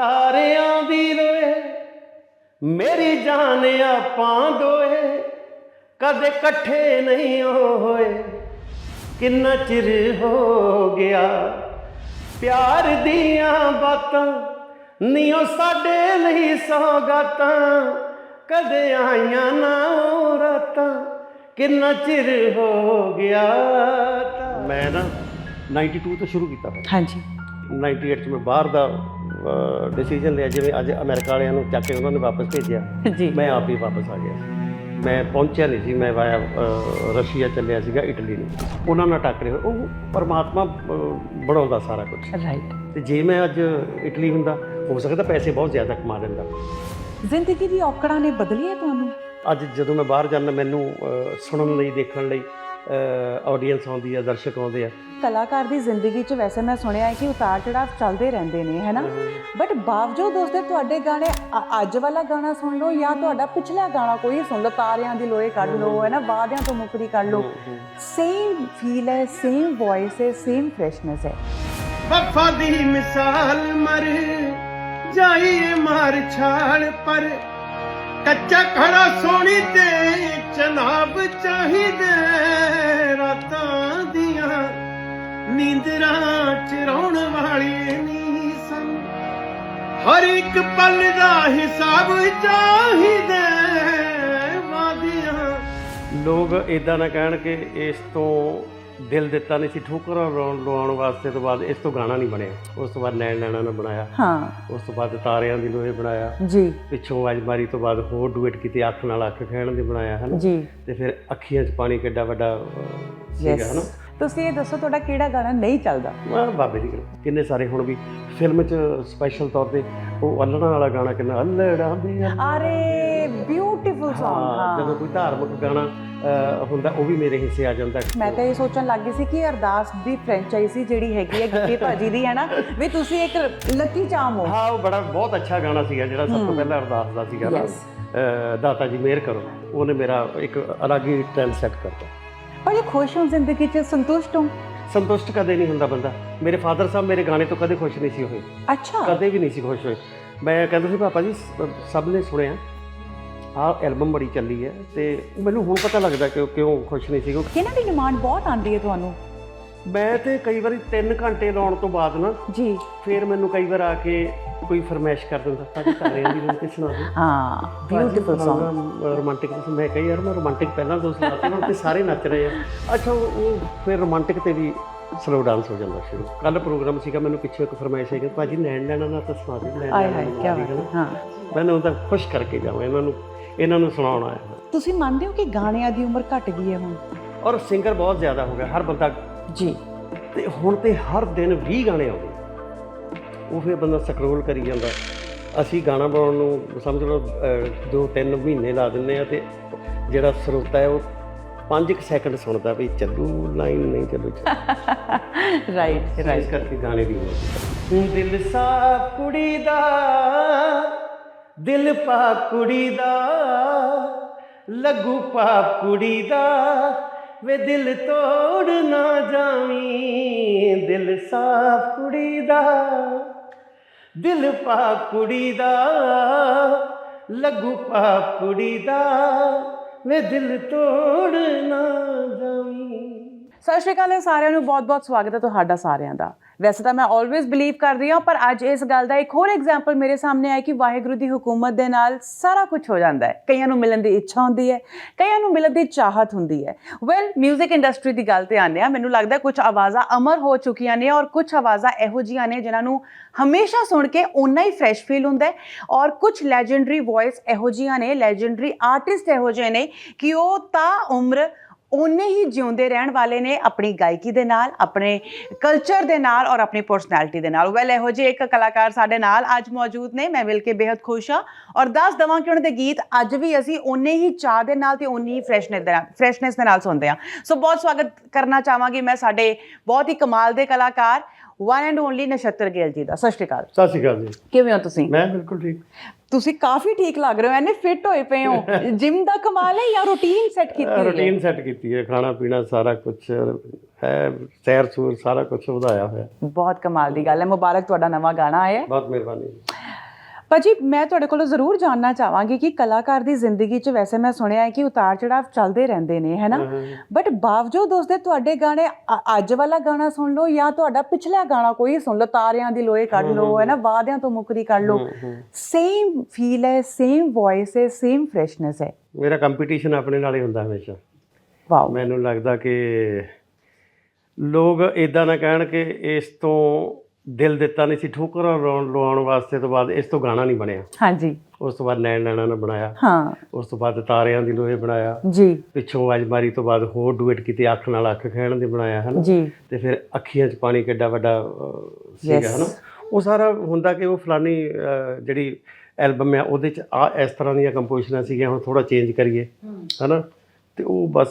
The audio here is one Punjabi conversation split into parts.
ਤਾਰਿਆਂ ਦੀ ਲੋਏ ਮੇਰੀ ਜਾਨ ਆਪਾਂ ਦੋਏ ਕਦੇ ਇਕੱਠੇ ਨਹੀਂ ਹੋਏ। ਕਿੰਨਾ ਚਿਰ ਹੋ ਗਿਆ ਪਿਆਰ ਦੀਆਂ ਬਾਤਾਂ ਨੀਓ ਸਾਡੇ ਲਈ ਸੌਗਾਤਾਂ ਕਦੇ ਆਈਆਂ ਨਾ ਉਹ ਰਾਤਾਂ। ਕਿੰਨਾ ਚਿਰ ਹੋ ਗਿਆ ਤਾਂ। ਮੈਂ ਨਾ 92 ਤੋਂ ਸ਼ੁਰੂ ਕੀਤਾ ਹਾਂਜੀ। 98 ਚ ਮੈਂ ਬਾਹਰ ਦਾ ਡਿਸੀਜਨ ਲਿਆ। ਜਿਵੇਂ ਅੱਜ ਅਮਰੀਕਾ ਵਾਲਿਆਂ ਨੂੰ ਚੱਕ ਕੇ ਉਹਨਾਂ ਨੇ ਵਾਪਸ ਭੇਜਿਆ। ਜੀ। ਮੈਂ ਆਪ ਹੀ ਵਾਪਸ ਆ ਗਿਆ। ਮੈਂ ਪਹੁੰਚਿਆ ਨਹੀਂ ਸੀ। ਮੈਂ ਵਾਇਆ ਰਸ਼ੀਆ ਚੱਲਿਆ ਸੀਗਾ ਇਟਲੀ ਨੂੰ। ਉਹਨਾਂ ਨਾਲ ਟੱਕਰੇ ਹੋਏ। ਉਹ ਪਰਮਾਤਮਾ ਬਣਾਉਂਦਾ ਸਾਰਾ ਕੁਝ ਰਾਈਟ ਤੇ ਜੇ ਮੈਂ ਅੱਜ ਇਟਲੀ ਹੁੰਦਾ ਹੋ ਸਕਦਾ ਪੈਸੇ ਬਹੁਤ ਜ਼ਿਆਦਾ ਕਮਾ ਲੈਂਦਾ। ਜ਼ਿੰਦਗੀ ਦੀ ਔਕੜਾਂ ਨੇ ਬਦਲੀ ਹੈ ਤੁਹਾਨੂੰ? ਅੱਜ ਜਦੋਂ ਮੈਂ ਬਾਹਰ ਜਾਂਦਾ ਮੈਨੂੰ ਸੁਣਨ ਲਈ ਦੇਖਣ ਲਈ ਆਡੀਅנס ਆਉਂਦੀ ਆ ਦਰਸ਼ਕ ਆਉਂਦੇ ਆ। ਕਲਾਕਾਰ ਦੀ ਜ਼ਿੰਦਗੀ 'ਚ ਵੈਸੇ ਮੈਂ ਸੁਣਿਆ ਹੈ ਕਿ ਉਤਾਰ ਚੜਾਵ ਚੱਲਦੇ ਰਹਿੰਦੇ ਨੇ ਹੈ ਨਾ? ਬਟ ਬਾਵਜੂਦ ਉਸਦੇ ਤੁਹਾਡੇ ਗਾਣੇ ਅੱਜ ਵਾਲਾ ਗਾਣਾ ਸੁਣ ਲਓ ਜਾਂ ਤੁਹਾਡਾ ਪਿਛਲਾ ਗਾਣਾ ਕੋਈ ਸੁਣ ਲਓ ਤਾਰਿਆਂ ਦੀ ਲੋਏ ਕੱਢ ਲਓ ਹੈ। ਨਾ? ਵਾਦਿਆਂ ਤੋਂ ਮੁਕਰੀ ਕੱਢ ਲਓ। ਸੇਮ ਫੀਲ ਹੈ ਸੇਮ ਵੌਇਸ ਹੈ ਸੇਮ ਫਰੈਸ਼ਨੈਸ ਹੈ। ਵਫਾ ਦੀ ਮਿਸਾਲ ਮਰ ਜਾਈਏ ਮਾਰ ਛਾਲ ਪਰ। ਕੱਚਾ ਖੜਾ ਸੋਣੀ ਤੇ ਚਨਾਬ ਚਾਹੀਦੇ ਰਾਤਾਂ ਦੀਆਂ। ਨੀਂਦਰਾਂ ਚ ਰੌਣ ਵਾਲੀ ਨੀ ਸਨ। ਹਰ ਇੱਕ ਪਲ ਦਾ ਹਿਸਾਬ ਚਾਹੀਦੇ ਵਾਦੀਆਂ। ਲੋਕ ਇਦਾਂ ਨਾ ਕਹਿਣ ਕਿ ਇਸ ਤੋਂ ਦਿਲ ਦਿੱਤਾ ਨਹੀਂ ਸੀ। ਠੋਕਰਾਂ ਲਾਉਣ ਲਵਾਉਣ ਵਾਸਤੇ ਤੋਂ ਬਾਅਦ ਇਸ ਤੋਂ ਗਾਣਾ ਨਹੀਂ ਬਣਿਆ। ਉਸ ਤੋਂ ਬਾਅਦ ਨੈਣ ਨੈਣਾ ਨੇ ਬਣਾਇਆ। ਹਾਂ। ਉਸ ਤੋਂ ਬਾਅਦ ਤਾਰਿਆਂ ਦੀ ਲੋਹੇ ਬਣਾਇਆ। ਜੀ। ਪਿੱਛੋਂ ਮਾਰੀ ਤੋਂ ਬਾਅਦ ਹੋਰ ਡੂਏਟ ਕੀਤੀ ਅੱਖ ਨਾਲ ਅੱਖ ਖਹਿਣ ਦੀ ਬਣਾਇਆ ਹਨਾ? ਜੀ। ਤੇ ਫਿਰ ਅੱਖੀਆਂ 'ਚ ਪਾਣੀ ਕਿੱਡਾ ਵੱਡਾ ਸੀਗਾ ਹਨਾ? ਤੁਸੀਂ ਇਹ ਦੱਸੋ ਤੁਹਾਡਾ ਕਿਹੜਾ ਗਾਣਾ ਨਹੀਂ ਚੱਲਦਾ? ਵਾਹ ਬਾਬੇ ਦੀ ਕਿਰਪਾ। ਕਿੰਨੇ ਸਾਰੇ ਹੁਣ ਵੀ ਫਿਲਮ 'ਚ ਸਪੈਸ਼ਲ ਤੌਰ ਤੇ ਉਹ ਅਲੜਾਂ ਵਾਲਾ ਗਾਣਾ ਕਿੰਨਾ ਅਲੜਾਂ ਦੇ ਅਰੇ ਬਿਊਟੀਫੁਲ Song ਹਾਂ ਜਦੋਂ ਕੋਈ ਧਾਰਮਿਕ ਗਾਣਾ ਅਹ, ਹੁੰਦਾ ਉਹ ਵੀ ਮੇਰੇ ਹਿੱਸੇ ਆ ਜਾਂਦਾ। ਮੈਂ ਤਾਂ ਇਹ ਸੋਚਣ ਲੱਗ ਗਈ ਸੀ ਕਿ ਅਰਦਾਸ ਦੀ ਫਰੈਂਚਾਈਜ਼ੀ ਜਿਹੜੀ ਹੈਗੀ ਹੈ ਗਿੱਪੀ ਭਾਜੀ ਦੀ ਹੈ ਨਾ ਵੀ ਤੁਸੀਂ ਇੱਕ ਲੱਕੀ ਚਾਮ ਹੋ। ਹਾਂ ਉਹ ਬੜਾ ਬਹੁਤ ਅੱਛਾ ਗਾਣਾ ਸੀਗਾ ਜਿਹੜਾ ਸਭ ਤੋਂ ਪਹਿਲਾਂ ਅਰਦਾਸ ਦਾ ਸੀਗਾ। ਨਾ Yes. ਅਹ, ਦਾਤਾ ਜੀ ਮਿਹਰ ਕਰੋ। ਉਹਨੇ ਮੇਰਾ ਇੱਕ ਅਲੱਗ ਹੀ ਟ੍ਰੈਂਡ ਸੈੱਟ ਕਰਤਾ। ਜੇ ਖੁਸ਼ ਹੋ ਜ਼ਿੰਦਗੀ 'ਚ ਸੰਤੁਸ਼ਟ ਹੋ? ਸੰਤੁਸ਼ਟ ਕਦੇ ਨਹੀਂ ਹੁੰਦਾ ਬੰਦਾ। ਮੇਰੇ ਫਾਦਰ ਸਾਹਿਬ ਮੇਰੇ ਗਾਣੇ ਤੋਂ ਕਦੇ ਖੁਸ਼ ਨਹੀਂ ਸੀ ਹੋਏ। ਅੱਛਾ। ਕਦੇ ਵੀ ਨਹੀਂ ਸੀ ਖੁਸ਼ ਹੋਏ। ਮੈਂ ਕਹਿੰਦਾ ਸੀ ਪਾਪਾ ਜੀ ਸ- ਸਭ ਨੇ ਸੁਣਿਆ। ਆਹ ਐਲਬਮ ਬੜੀ ਚੱਲੀ ਹੈ ਤੇ ਮੈਨੂੰ ਹੁਣ ਪਤਾ ਲੱਗਦਾ ਕਿ ਉਹ ਕਿਉਂ ਖੁਸ਼ ਨਹੀਂ ਸੀ। ਕਿਉਂਕਿ ਕਿਹਨਾਂ ਦੀ ਡਿਮਾਂਡ ਬਹੁਤ ਆਉਂਦੀ ਹੈ ਤੁਹਾਨੂੰ? ਮੈਂ ਤੇ ਕਈ ਵਾਰੀ 3 ਘੰਟੇ ਲਾਉਣ ਤੋਂ ਬਾਅਦ ਨਾ ਜੀ। ਫਿਰ ਮੈਨੂੰ ਕਈ ਵਾਰ ਆ ਕੇ ਕੋਈ ਫਰਮਾਇਸ਼ ਕਰ ਦਿੰਦਾ ਭਾਜੀ ਤਾਰਿਆਂ ਦੀ ਲੋਕ ਸੁਣਾ ਦਿਓ ਹਾਂ ਬਿਊਟੀਫੁਲ Song ਰੋਮਾਂਟਿਕ ਤੇ ਮੈਂ ਕਹੀ ਯਾਰ ਮੈਂ ਰੋਮਾਂਟਿਕ ਪਹਿਲਾਂ ਦੋ ਸੁਣਾਤੇ ਹੁਣ ਤੇ ਸਾਰੇ ਨੱਚ ਰਹੇ ਆ। ਅੱਛਾ ਉਹ ਫਿਰ ਰੋਮਾਂਟਿਕ ਤੇ ਵੀ ਸਲੋ ਡਾਂਸ ਹੋ ਜਾਂਦਾ ਸ਼ੁਰੂ। ਕੱਲ ਪ੍ਰੋਗਰਾਮ ਸੀਗਾ ਮੈਨੂੰ ਪਿੱਛੇ ਇੱਕ ਫਰਮਾਇਸ਼ ਆਈ ਕਿ ਭਾਜੀ ਨੈਣ ਨੈਣਾ ਨਾ ਤਾਂ ਸੁਣਾ ਦਿਓ ਨੈਣ ਆਏ ਹਾਏ ਕੀ ਬਾਤ। ਹੈ ਮੈਨੂੰ ਤਾਂ ਖੁਸ਼ ਕਰਕੇ ਜਾਵਾਂ ਇਹਨਾਂ ਨੂੰ ਇਹਨਾਂ ਨੂੰ ਸੁਣਾਉਣਾ ਹੈ। ਤੁਸੀਂ ਮੰਨਦੇ ਹੋ ਕਿ ਗਾਣਿਆਂ ਦੀ ਉਮਰ ਘਟ ਗਈ ਹੈ ਹੁਣ? ਔਰ ਸਿੰਗਰ ਬਹੁਤ ਜ਼ਿਆਦਾ ਹੋ ਗਿਆ ਹਰ ਬੰਦਾ ਜੀ। ਤੇ ਹੁਣ ਤੇ ਹਰ ਦਿਨ 20 ਗਾਣੇ ਆਉਂਦੇ। ਉਹ ਫਿਰ ਬੰਦਾ ਸਕਰੋਲ ਕਰੀ ਜਾਂਦਾ। ਅਸੀਂ ਗਾਣਾ ਬਣਾਉਣ ਨੂੰ ਸਮਝ ਲਓ 2-3 ਮਹੀਨੇ ਲਾ ਦਿੰਦੇ ਆ ਤੇ ਜਿਹੜਾ ਸਰੋਤਾ ਹੈ ਉਹ 5 ਸੈਕਿੰਡ ਸੁਣਦਾ ਵੀ ਚੱਲੂ ਲਾਈਨ ਨਹੀਂ ਚੱਲੂ। ਰਾਈਟ ਇਸ ਕਰਕੇ ਗਾਣੇ ਦੀ ਉਮਰ ਦਿਲ ਸਾਫ਼ ਕੁੜੀ ਦਾ ਦਿਲ ਪਾ ਕੁੜੀ ਦਾ ਲੱਗੂ ਪਾਪ ਕੁੜੀ ਦਾ। ਵੇ ਦਿਲ ਤੋੜ ਨਾ ਜਾਵੀਂ, ਦਿਲ ਸਾਫ਼ ਕੁੜੀ ਦਾ, ਦਿਲ ਪਾ ਕੁੜੀ ਦਾ ਲੱਗੂ ਪਾ ਕੁੜੀ ਦਾ, ਵੇ ਦਿਲ ਤੋੜ ਨਾ ਜਾਵੀਂ। ਸਤਿ ਸ਼੍ਰੀ ਅਕਾਲ ਸਾਰਿਆਂ ਨੂੰ ਬਹੁਤ-ਬਹੁਤ ਸਵਾਗਤ ਹੈ ਤੁਹਾਡਾ ਸਾਰਿਆਂ ਦਾ। ਵੈਸੇ ਤਾਂ ਮੈਂ ਆਲਵੇਜ਼ ਬਲੀਵ ਕਰਦੀ ਹਾਂ, ਪਰ ਅੱਜ ਇਸ ਗੱਲ ਦਾ ਇੱਕ ਹੋਰ ਐਗਜ਼ਾਮਪਲ ਮੇਰੇ ਸਾਹਮਣੇ ਆਇਆ ਕਿ ਵਾਹਿਗੁਰੂ ਦੀ ਹੁਕੂਮਤ ਦੇ ਨਾਲ ਸਾਰਾ ਕੁਝ ਹੋ ਜਾਂਦਾ ਹੈ। ਕਈਆਂ ਨੂੰ ਮਿਲਣ ਦੀ ਇੱਛਾ ਹੁੰਦੀ ਹੈ, ਕਈਆਂ ਨੂੰ ਮਿਲਣ ਦੀ ਚਾਹਤ ਹੁੰਦੀ ਹੈ। ਵੈਲ 뮤직 ਇੰਡਸਟਰੀ ਦੀ ਗੱਲ ਤੇ ਆਉਂਦੇ ਆ ਮੈਨੂੰ ਲੱਗਦਾ ਕੁਝ ਆਵਾਜ਼ਾਂ ਅਮਰ ਹੋ ਚੁੱਕੀਆਂ ਨੇ ਔਰ ਕੁਝ ਆਵਾਜ਼ਾਂ ਇਹੋ ਜੀਆਂ ਨੇ ਜਿਨ੍ਹਾਂ ਨੂੰ ਹਮੇਸ਼ਾ ਸੁਣ ਕੇ ਓਨਾ ਹੀ ਫਰੈਸ਼ ਫੀਲ ਹੁੰਦਾ ਹੈ ਔਰ ਕੁਝ ਲੈਜੈਂਡਰੀ ਵੌਇਸ ਇਹੋ ਜੀਆਂ ਨੇ ਲੈਜੈਂਡਰੀ ਆਰਟਿਸਟ ਇਹੋ ਜਿਹੇ ਨੇ ਕਿ ਉਹ ਤਾਂ ਉਮਰ ਉਹਨੇ ਹੀ ਜਿਉਂਦੇ ਰਹਿਣ ਵਾਲੇ ਨੇ ਆਪਣੀ ਗਾਇਕੀ ਦੇ ਨਾਲ ਆਪਣੇ ਕਲਚਰ ਦੇ ਨਾਲ ਔਰ ਆਪਣੀ ਪਰਸਨੈਲਿਟੀ ਦੇ ਨਾਲ। ਵੈਲ ਇਹੋ ਜਿਹੇ ਇੱਕ ਕਲਾਕਾਰ ਸਾਡੇ ਨਾਲ ਅੱਜ ਮੌਜੂਦ ਨੇ ਮੈਂ ਮਿਲ ਕੇ ਬੇहद ਖੁਸ਼ ਹਾਂ ਔਰ ਦੱਸ ਦਵਾਂ ਕਿ ਉਹਨਾਂ ਦੇ ਗੀਤ ਅੱਜ ਵੀ ਅਸੀਂ ਉਹਨੇ ਹੀ ਚਾਹ ਦੇ ਨਾਲ ਤੇ ਉਨੀ ਹੀ ਫਰੈਸ਼ਨੈਸ ਦੇ ਨਾਲ ਫਰੈਸ਼ਨੈਸ ਦੇ ਨਾਲ ਸੁਣਦੇ ਹਾਂ। ਸੋ ਬਹੁਤ ਸਵਾਗਤ ਕਰਨਾ ਚਾਹਾਂਗੀ ਮੈਂ ਸਾਡੇ ਬਹੁਤ ਹੀ ਕਮਾਲ ਦੇ ਕਲਾਕਾਰ one and only Nachhatar Gill ji ਦਾ। ਸਤਿ ਸ਼੍ਰੀ ਅਕਾਲ। ਸਤਿ ਸ਼੍ਰੀ ਅਕਾਲ ਜੀ। ਕਿਵੇਂ ਹੋ ਤੁਸੀਂ? ਮੈਂ ਬਿਲਕੁਲ ਠੀਕ। ਤੁਸੀਂ ਕਾਫੀ ਠੀਕ ਲੱਗ ਰਹੇ ਹੋ ਐਨੇ ਫਿੱਟ ਹੋਏ ਪਏ ਹੋ। ਜਿਮ ਦਾ ਕਮਾਲ ਹੈ ਜਾਂ ਰੂਟੀਨ ਸੈੱਟ ਕੀਤੀ ਹੈ? ਰੂਟੀਨ ਸੈੱਟ ਕੀਤੀ ਹੈ ਖਾਣਾ ਪੀਣਾ ਸਾਰਾ ਕੁਝ ਹੈ ਸੈਰ ਸੂਰ ਸਾਰਾ ਕੁਝ ਵਧਾਇਆ ਹੋਇਆ। ਬਹੁਤ ਕਮਾਲ ਦੀ ਗੱਲ ਹੈ। ਮੁਬਾਰਕ ਤੁਹਾਡਾ ਨਵਾਂ ਗਾਣਾ ਆਇਆ। ਬਹੁਤ ਮਿਹਰਬਾਨੀ। ਭਾਜੀ ਮੈਂ ਤੁਹਾਡੇ ਕੋਲੋਂ ਜ਼ਰੂਰ ਜਾਨਣਾ ਚਾਹਾਂਗੀ ਕਿ ਕਲਾਕਾਰ ਦੀ ਜ਼ਿੰਦਗੀ 'ਚ ਵੈਸੇ ਮੈਂ ਸੁਣਿਆ ਹੈ ਕਿ ਉਤਾਰ ਚੜਾਵ ਚੱਲਦੇ ਰਹਿੰਦੇ ਨੇ ਹੈਨਾ ਬਟ ਬਾਵਜੂਦ ਉਸਦੇ ਤੁਹਾਡੇ ਗਾਣੇ ਅੱਜ ਵਾਲਾ ਗਾਣਾ ਸੁਣ ਲਓ ਜਾਂ ਤੁਹਾਡਾ ਪਿਛਲਾ ਗਾਣਾ ਕੋਈ ਸੁਣ ਲਓ ਤਾਰਿਆਂ ਦੀ ਲੋਏ ਕੱਢ ਲਓ ਹੈਨਾ ਵਾਦਿਆਂ ਤੋਂ ਮੁਕਰੀ ਕੱਢ ਲਓ। ਸੇਮ ਫੀਲ ਹੈ ਸੇਮ ਵੌਇਸ ਹੈ ਸੇਮ ਫਰੈਸ਼ਨੈਸ ਹੈ। ਮੇਰਾ ਕੰਪੀਟੀਸ਼ਨ ਆਪਣੇ ਨਾਲ ਹੀ ਹੁੰਦਾ ਹਮੇਸ਼ਾ। ਵਾਓ ਮੈਨੂੰ ਲੱਗਦਾ ਕਿ ਲੋਕ ਇਦਾਂ ਨਾ ਕਹਿਣ ਕਿ ਇਸ ਤੋਂ ਦਿਲ ਦਿੱਤਾ ਨਹੀਂ ਸੀ ਠੋਕਰਾਂ ਲਾਉਣ ਲਵਾਉਣ ਵਾਸਤੇ ਤੋਂ ਬਾਅਦ ਇਸ ਤੋਂ ਗਾਣਾ ਨਹੀਂ ਬਣਿਆ। ਹਾਂਜੀ। ਉਸ ਤੋਂ ਬਾਅਦ ਨੈਣ ਨੈਣਾ ਨੇ ਬਣਾਇਆ। ਹਾਂ। ਉਸ ਤੋਂ ਬਾਅਦ ਤਾਰਿਆਂ ਦੀ ਲੋਹੇ ਬਣਾਇਆ। ਜੀ। ਪਿੱਛੋਂ ਆਵਾਜ਼ ਮਾਰੀ ਤੋਂ ਬਾਅਦ ਹੋਰ ਡੂਏਟ ਕੀਤੀ ਅੱਖ ਨਾਲ ਅੱਖ ਖਹਿਣ ਦੇ ਬਣਾਇਆ ਹੈ ਨਾ ਜੀ। ਤੇ ਫਿਰ ਅੱਖੀਆਂ 'ਚ ਪਾਣੀ ਕਿੱਡਾ ਵੱਡਾ ਸੀਗਾ. ਹਨਾ? ਉਹ ਸਾਰਾ ਹੁੰਦਾ ਕਿ ਉਹ ਫਲਾਨੀ ਜਿਹੜੀ ਐਲਬਮ ਆ ਉਹਦੇ 'ਚ ਆ ਇਸ ਤਰ੍ਹਾਂ ਦੀਆਂ ਕੰਪੋਜੀਸ਼ਨਾਂ ਸੀਗੀਆਂ ਹੁਣ ਥੋੜਾ ਚੇਂਜ ਕਰੀਏ ਹਨਾ? ਤੇ ਉਹ ਬਸ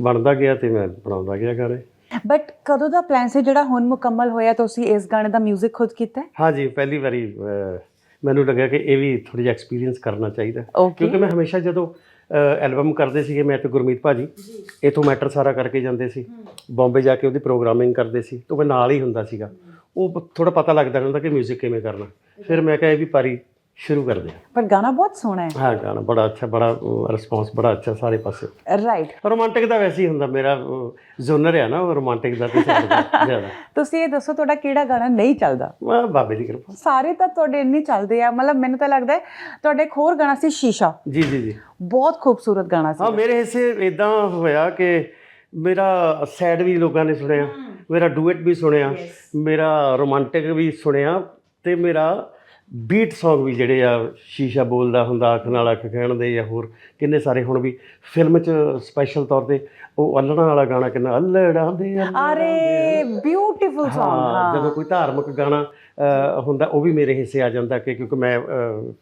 ਬਣਦਾ ਗਿਆ ਤੇ ਮੈਂ ਬਣਾਉਂਦਾ ਗਿਆ ਗਾਣੇ। ਬਟ ਕਦੋਂ ਦਾ ਪਲਾਨ ਸੀ ਜਿਹੜਾ ਹੁਣ ਮੁਕੰਮਲ ਹੋਇਆ ਤੁਸੀਂ ਇਸ ਗਾਣੇ ਦਾ 뮤직 ਖੁਦ ਕੀਤਾ ਹੈ ਹਾਂਜੀ ਪਹਿਲੀ ਵਾਰੀ ਅਹ, ਮੈਨੂੰ ਲੱਗਿਆ ਕਿ ਇਹ ਵੀ ਥੋੜੀ ਜਿਹਾ ਐਕਸਪੀਰੀਅੰਸ ਕਰਨਾ ਚਾਹੀਦਾ ਓਕੇ ਕਿਉਂਕਿ ਮੈਂ ਹਮੇਸ਼ਾ ਜਦੋਂ ਐਲਬਮ ਕਰਦੇ ਸੀਗੇ ਮੈਂ ਤੇ ਗੁਰਮੀਤ ਭਾਜੀ ਇਥੋਂ ਮੈਟਰ ਸਾਰਾ ਕਰਕੇ ਜਾਂਦੇ ਸੀ ਬੰਬੇ ਜਾ ਕੇ ਉਹਦੀ ਪ੍ਰੋਗਰਾਮਿੰਗ ਕਰਦੇ ਸੀ ਤਾਂ ਮੈਂ ਨਾਲ ਹੀ ਹੁੰਦਾ ਸੀਗਾ ਉਹ ਥੋੜਾ ਪਤਾ ਲੱਗਦਾ ਹੁੰਦਾ ਕਿ 뮤직 ਕਿਵੇਂ ਕਰਨਾ ਫਿਰ ਮੈਂ ਕਿਹਾ ਇਹ ਵੀ ਪਾਰੀ ਸ਼ੁਰੂ ਕਰਦੇ ਹਾਂ। ਪਰ ਗਾਣਾ ਬਹੁਤ ਸੋਹਣਾ ਹੈ। ਹਾਂ ਗਾਣਾ ਬੜਾ ਅੱਛਾ ਬੜਾ ਰਿਸਪੌਂਸ ਬੜਾ ਅੱਛਾ ਸਾਰੇ ਪਾਸੇ। ਰਾਈਟ ਰੋਮਾਂਟਿਕ ਦਾ ਵੈਸੇ ਹੀ ਹੁੰਦਾ ਮੇਰਾ ਜ਼ੋਨਰ ਹੈ ਨਾ ਉਹ ਰੋਮਾਂਟਿਕ ਦਾ ਤੇ ਜ਼ਿਆਦਾ। ਤੁਸੀਂ ਇਹ ਦੱਸੋ ਤੁਹਾਡਾ ਕਿਹੜਾ ਗਾਣਾ ਨਹੀਂ ਚੱਲਦਾ? ਵਾਹ ਬਾਬੇ ਦੀ ਕਿਰਪਾ। ਸਾਰੇ ਤਾਂ ਤੁਹਾਡੇ ਇੰਨੇ ਚੱਲਦੇ ਆ ਮਤਲਬ ਮੈਨੂੰ ਤਾਂ ਲੱਗਦਾ ਹੈ ਤੁਹਾਡਾ ਇੱਕ ਹੋਰ ਗਾਣਾ ਸੀ ਸ਼ੀਸ਼ਾ। ਜੀ ਜੀ ਜੀ। ਬਹੁਤ ਖੂਬਸੂਰਤ ਗਾਣਾ ਸੀ। ਹਾਂ ਮੇਰੇ ਹਿੱਸੇ ਇਦਾਂ ਹੋਇਆ ਕਿ ਮੇਰਾ ਸੈਡ ਵੀ ਲੋਕਾਂ ਨੇ ਸੁਣਿਆ ਮੇਰਾ ਡੂਇਟ ਵੀ ਸੁਣਿਆ ਮੇਰਾ ਰੋਮਾਂਟਿਕ ਵੀ ਸੁਣਿਆ ਤੇ ਮੇਰਾ ਬੀਟ Song ਵੀ ਜਿਹੜੇ ਆ ਸ਼ੀਸ਼ਾ ਬੋਲਦਾ ਹੁੰਦਾ ਅੱਖ ਨਾਲ ਅੱਖ ਕਹਿਣ ਦੇ ਜਾਂ ਹੋਰ ਕਿੰਨੇ ਸਾਰੇ ਹੁਣ ਵੀ ਫਿਲਮ 'ਚ ਸਪੈਸ਼ਲ ਤੌਰ ਤੇ ਉਹ ਅਲੜਾਂ ਵਾਲਾ ਗਾਣਾ ਕਿੰਨਾ ਅਲੜਾਂ ਦੇ ਅਰੇ ਬਿਊਟੀਫੁਲ Song ਹਾਂ ਜਦੋਂ ਕੋਈ ਧਾਰਮਿਕ ਗਾਣਾ ਹੁੰਦਾ ਉਹ ਵੀ ਮੇਰੇ ਹਿੱਸੇ ਆ ਜਾਂਦਾ ਕਿ ਕਿਉਂਕਿ ਮੈਂ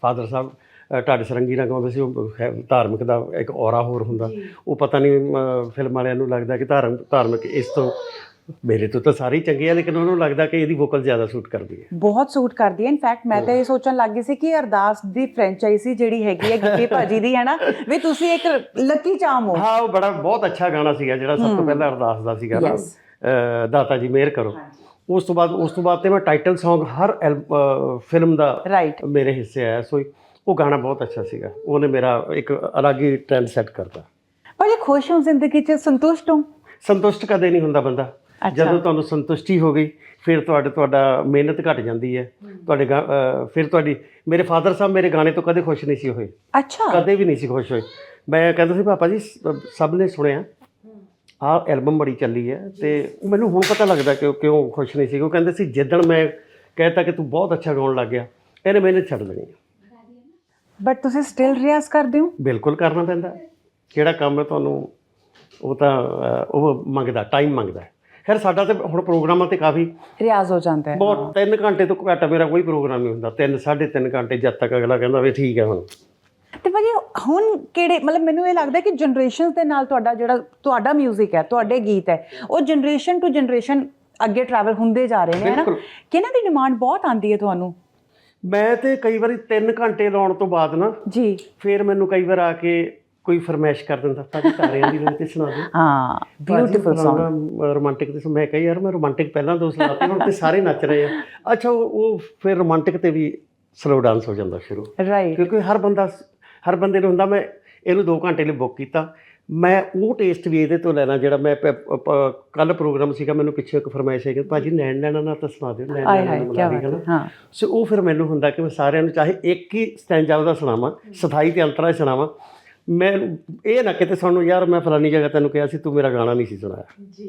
ਫਾਦਰ ਸਾਹਿਬ ਢਾਡ ਸਰੰਗੀ ਨਾਲ ਗਾਉਂਦੇ ਸੀ ਉਹ ਧਾਰਮਿਕ ਦਾ ਇੱਕ ਔਰਾ ਹੋਰ ਹੁੰਦਾ। ਉਹ ਪਤਾ ਨਹੀਂ ਫਿਲਮ ਵਾਲਿਆਂ ਨੂੰ ਲੱਗਦਾ ਕਿ ਧਾਰਮ ਧਾਰਮਿਕ ਇਸ ਤੋਂ ਮੇਰੇ ਤੋਂ ਤਾਂ ਸਾਰੇ ਚੰਗੇ ਆ ਲੇਕਿਨ ਉਹਨੂੰ ਲੱਗਦਾ ਕਿ ਇਹਦੀ ਵੋਕਲ ਜ਼ਿਆਦਾ ਸੂਟ ਕਰਦੀ ਹੈ। ਬਹੁਤ ਸੂਟ ਕਰਦੀ ਹੈ। ਇਨਫੈਕਟ ਮੈਂ ਤਾਂ ਇਹ ਸੋਚਣ ਲੱਗੀ ਸੀ ਕਿ ਅਰਦਾਸ ਦੀ ਫਰੈਂਚਾਈਜ਼ੀ ਜਿਹੜੀ ਹੈਗੀ ਹੈ ਗਿੱਪੀ ਭਾਜੀ ਦੀ ਹੈ ਨਾ ਵੀ ਤੁਸੀਂ ਇੱਕ ਲੱਕੀ ਚਾਮ ਹੋ। ਹਾਂ ਉਹ ਬੜਾ ਬਹੁਤ ਅੱਛਾ ਗਾਣਾ ਸੀਗਾ ਜਿਹੜਾ ਸਭ ਤੋਂ ਪਹਿਲਾਂ ਅਰਦਾਸ ਦਾ ਸੀਗਾ ਨਾ। ਦਾਤਾ ਜੀ ਮਿਹਰ ਕਰੋ। ਉਸ ਤੋਂ ਬਾਅਦ ਉਸ ਤੋਂ ਬਾਅਦ ਤੇ ਮੈਂ ਟਾਈਟਲ Song ਹਰ ਫਿਲਮ ਦਾ ਮੇਰੇ ਹਿੱਸੇ ਆਇਆ। ਸੋ ਉਹ ਗਾਣਾ ਬਹੁਤ ਅੱਛਾ ਸੀਗਾ। ਉਹਨੇ ਮੇਰਾ ਇੱਕ ਅਲੱਗ ਹੀ ਟ੍ਰੈਂਡ ਸੈੱਟ ਕਰਤਾ। ਭਾਜੀ ਖੁਸ਼ ਹੋ ਜ਼ਿੰਦਗੀ 'ਚ ਸੰਤੁਸ਼ਟ ਹੋ? ਸੰਤੁਸ਼ਟ ਕਦੇ ਨਹੀਂ ਹੁੰਦਾ ਬੰਦਾ। ਜਦੋਂ ਤੁਹਾਨੂੰ ਸੰਤੁਸ਼ਟੀ ਹੋ ਗਈ ਫਿਰ ਤੁਹਾਡੇ ਤੁਹਾਡਾ ਮਿਹਨਤ ਘਟ ਜਾਂਦੀ ਹੈ। ਤੁਹਾਡੇ ਗਾ- ਅਹ ਫਿਰ ਤੁਹਾਡੀ ਮੇਰੇ ਫਾਦਰ ਸਾਹਿਬ ਮੇਰੇ ਗਾਣੇ ਤੋਂ ਕਦੇ ਖੁਸ਼ ਨਹੀਂ ਸੀ ਹੋਏ। ਅੱਛਾ। ਕਦੇ ਵੀ ਨਹੀਂ ਸੀ ਖੁਸ਼ ਹੋਏ। ਮੈਂ ਕਹਿੰਦਾ ਸੀ ਪਾਪਾ ਜੀ ਸ- ਸਭ ਨੇ ਸੁਣਿਆ। ਆਹ ਐਲਬਮ ਬੜੀ ਚੱਲੀ ਹੈ ਤੇ ਮੈਨੂੰ ਹੁਣ ਪਤਾ ਲੱਗਦਾ ਕਿ ਉਹ ਕਿਉਂ ਖੁਸ਼ ਨਹੀਂ ਸੀ। ਉਹ ਕਹਿੰਦੇ ਸੀ ਜਿੱਦਣ ਮੈਂ ਕਹਿਤਾ ਕਿ ਤੂੰ ਬਹੁਤ ਅੱਛਾ ਗਾਉਣ ਲੱਗ ਗਿਆ ਇਹਨੇ ਮਿਹਨਤ ਛੱਡ ਦੇਣੀ ਹੈ। ਬਟ ਤੁਸੀਂ ਸਟਿਲ ਰਿਆਜ਼ ਕਰਦੇ ਹੋ? ਬਿਲਕੁਲ ਕਰਨਾ ਪੈਂਦਾ। ਹੈ। ਜਿਹੜਾ ਕੰਮ ਹੈ ਤੁਹਾਨੂੰ ਉਹ ਤਾਂ ਅਹ, ਉਹ ਮੰਗਦਾ ਟਾਈਮ ਮੰਗਦਾ ਹੈ। ਖੈਰ ਸਾਡਾ ਤੇ ਹੁਣ ਪ੍ਰੋਗਰਾਮਾਂ ਤੇ ਕਾਫੀ ਰਿਆਜ਼ ਹੋ ਜਾਂਦਾ ਹੈ। ਬਹੁਤ 3 ਘੰਟੇ ਤੋਂ ਘੱਟ ਮੇਰਾ ਕੋਈ ਪ੍ਰੋਗਰਾਮ ਨਹੀਂ ਹੁੰਦਾ। 3 3.5 ਘੰਟੇ ਜਦ ਤੱਕ ਅਗਲਾ ਕਹਿੰਦਾ ਵੀ ਠੀਕ ਹੈ ਹੁਣ। ਤੇ ਭਾਜੀ ਹੁਣ ਕਿਹੜੇ ਮਤਲਬ ਮੈਨੂੰ ਇਹ ਲੱਗਦਾ ਕਿ ਜਨਰੇਸ਼ਨਸ ਦੇ ਨਾਲ ਤੁਹਾਡਾ ਜਿਹੜਾ ਤੁਹਾਡਾ 뮤직 ਹੈ ਤੁਹਾਡੇ ਗੀਤ ਹੈ ਉਹ ਜਨਰੇਸ਼ਨ ਟੂ ਜਨਰੇਸ਼ਨ ਅੱਗੇ ਟਰੈਵਲ ਹੁੰਦੇ ਜਾ ਰਹੇ ਨੇ ਹੈ ਨਾ। ਕਿਹਨਾਂ ਦੀ ਡਿਮਾਂਡ ਬਹੁਤ ਆਂਦੀ ਹੈ ਤੁਹਾਨੂੰ? ਮੈਂ ਤੇ ਕਈ ਵਾਰੀ 3 ਘੰਟੇ ਲਾਉਣ ਤੋਂ ਬਾਅਦ ਨਾ ਜੀ। ਫਿਰ ਮੈਨੂੰ ਕਈ ਵਾਰ ਆ ਕੇ ਕੋਈ ਫਰਮਾਇਸ਼ ਕਰ ਦਿੰਦਾ ਭਾਜੀ ਤਾਰਿਆਂ ਦੀ ਤੇ ਸੁਣਾ ਦਿਓ। ਹਾਂ ਬਿਊਟੀਫੁਲ Song ਰੋਮਾਂਟਿਕ ਤੇ ਮੈਂ ਕਹੀ ਯਾਰ ਮੈਂ ਰੋਮਾਂਟਿਕ ਪਹਿਲਾਂ ਦੋ ਸੁਣਾਤੇ ਹੁਣ ਤੇ ਸਾਰੇ ਨੱਚ ਰਹੇ ਆ। ਅੱਛਾ ਉਹ ਫਿਰ ਰੋਮਾਂਟਿਕ ਤੇ ਵੀ ਸਲੋ ਡਾਂਸ ਹੋ ਜਾਂਦਾ ਸ਼ੁਰੂ। ਰਾਈਟ ਕਿਉਂਕਿ ਹਰ ਬੰਦਾ ਹਰ ਬੰਦੇ ਨੂੰ ਹੁੰਦਾ ਮੈਂ ਇਹਨੂੰ 2 ਘੰਟੇ ਲਈ ਬੁੱਕ ਕੀਤਾ। ਮੈਂ ਉਹ ਟੇਸਟ ਵੀ ਇਹਦੇ ਤੋਂ ਲੈਣਾ ਜਿਹੜਾ ਮੈਂ ਕੱਲ ਪ੍ਰੋਗਰਾਮ ਸੀਗਾ ਮੈਨੂੰ ਪਿੱਛੇ ਇੱਕ ਫਰਮਾਇਸ਼ ਹੈ ਕਿ ਭਾਜੀ ਨੈਣ ਨੈਣਾ ਨਾ ਤਾਂ ਸੁਣਾ ਦਿਓ ਨੈਣ ਨੈਣਾ ਮਿਲਾ ਦੀ ਨਾ ਹਾਂ ਸੋ ਉਹ ਫਿਰ ਮੈਨੂੰ ਹੁੰਦਾ ਕਿ ਮੈਂ ਸਾਰਿਆਂ ਨੂੰ ਚਾਹੇ ਇੱਕ ਹੀ ਸਟੈਂਜਾ ਉਹਦਾ ਸੁਣਾਵਾਂ ਸਥਾਈ ਤੇ ਅੰਤਰਾ ਸੁਣਾਵਾਂ। ਮੈਂ ਇਹ ਨਾ ਕਿਤੇ ਸੁਣਨ ਨੂੰ ਯਾਰ ਮੈਂ ਫਲਾਨੀ ਜਗ੍ਹਾ ਤੈਨੂੰ ਕਿਹਾ ਸੀ ਤੂੰ ਮੇਰਾ ਗਾਣਾ ਨਹੀਂ ਸੀ ਸੁਣਾਇਆ।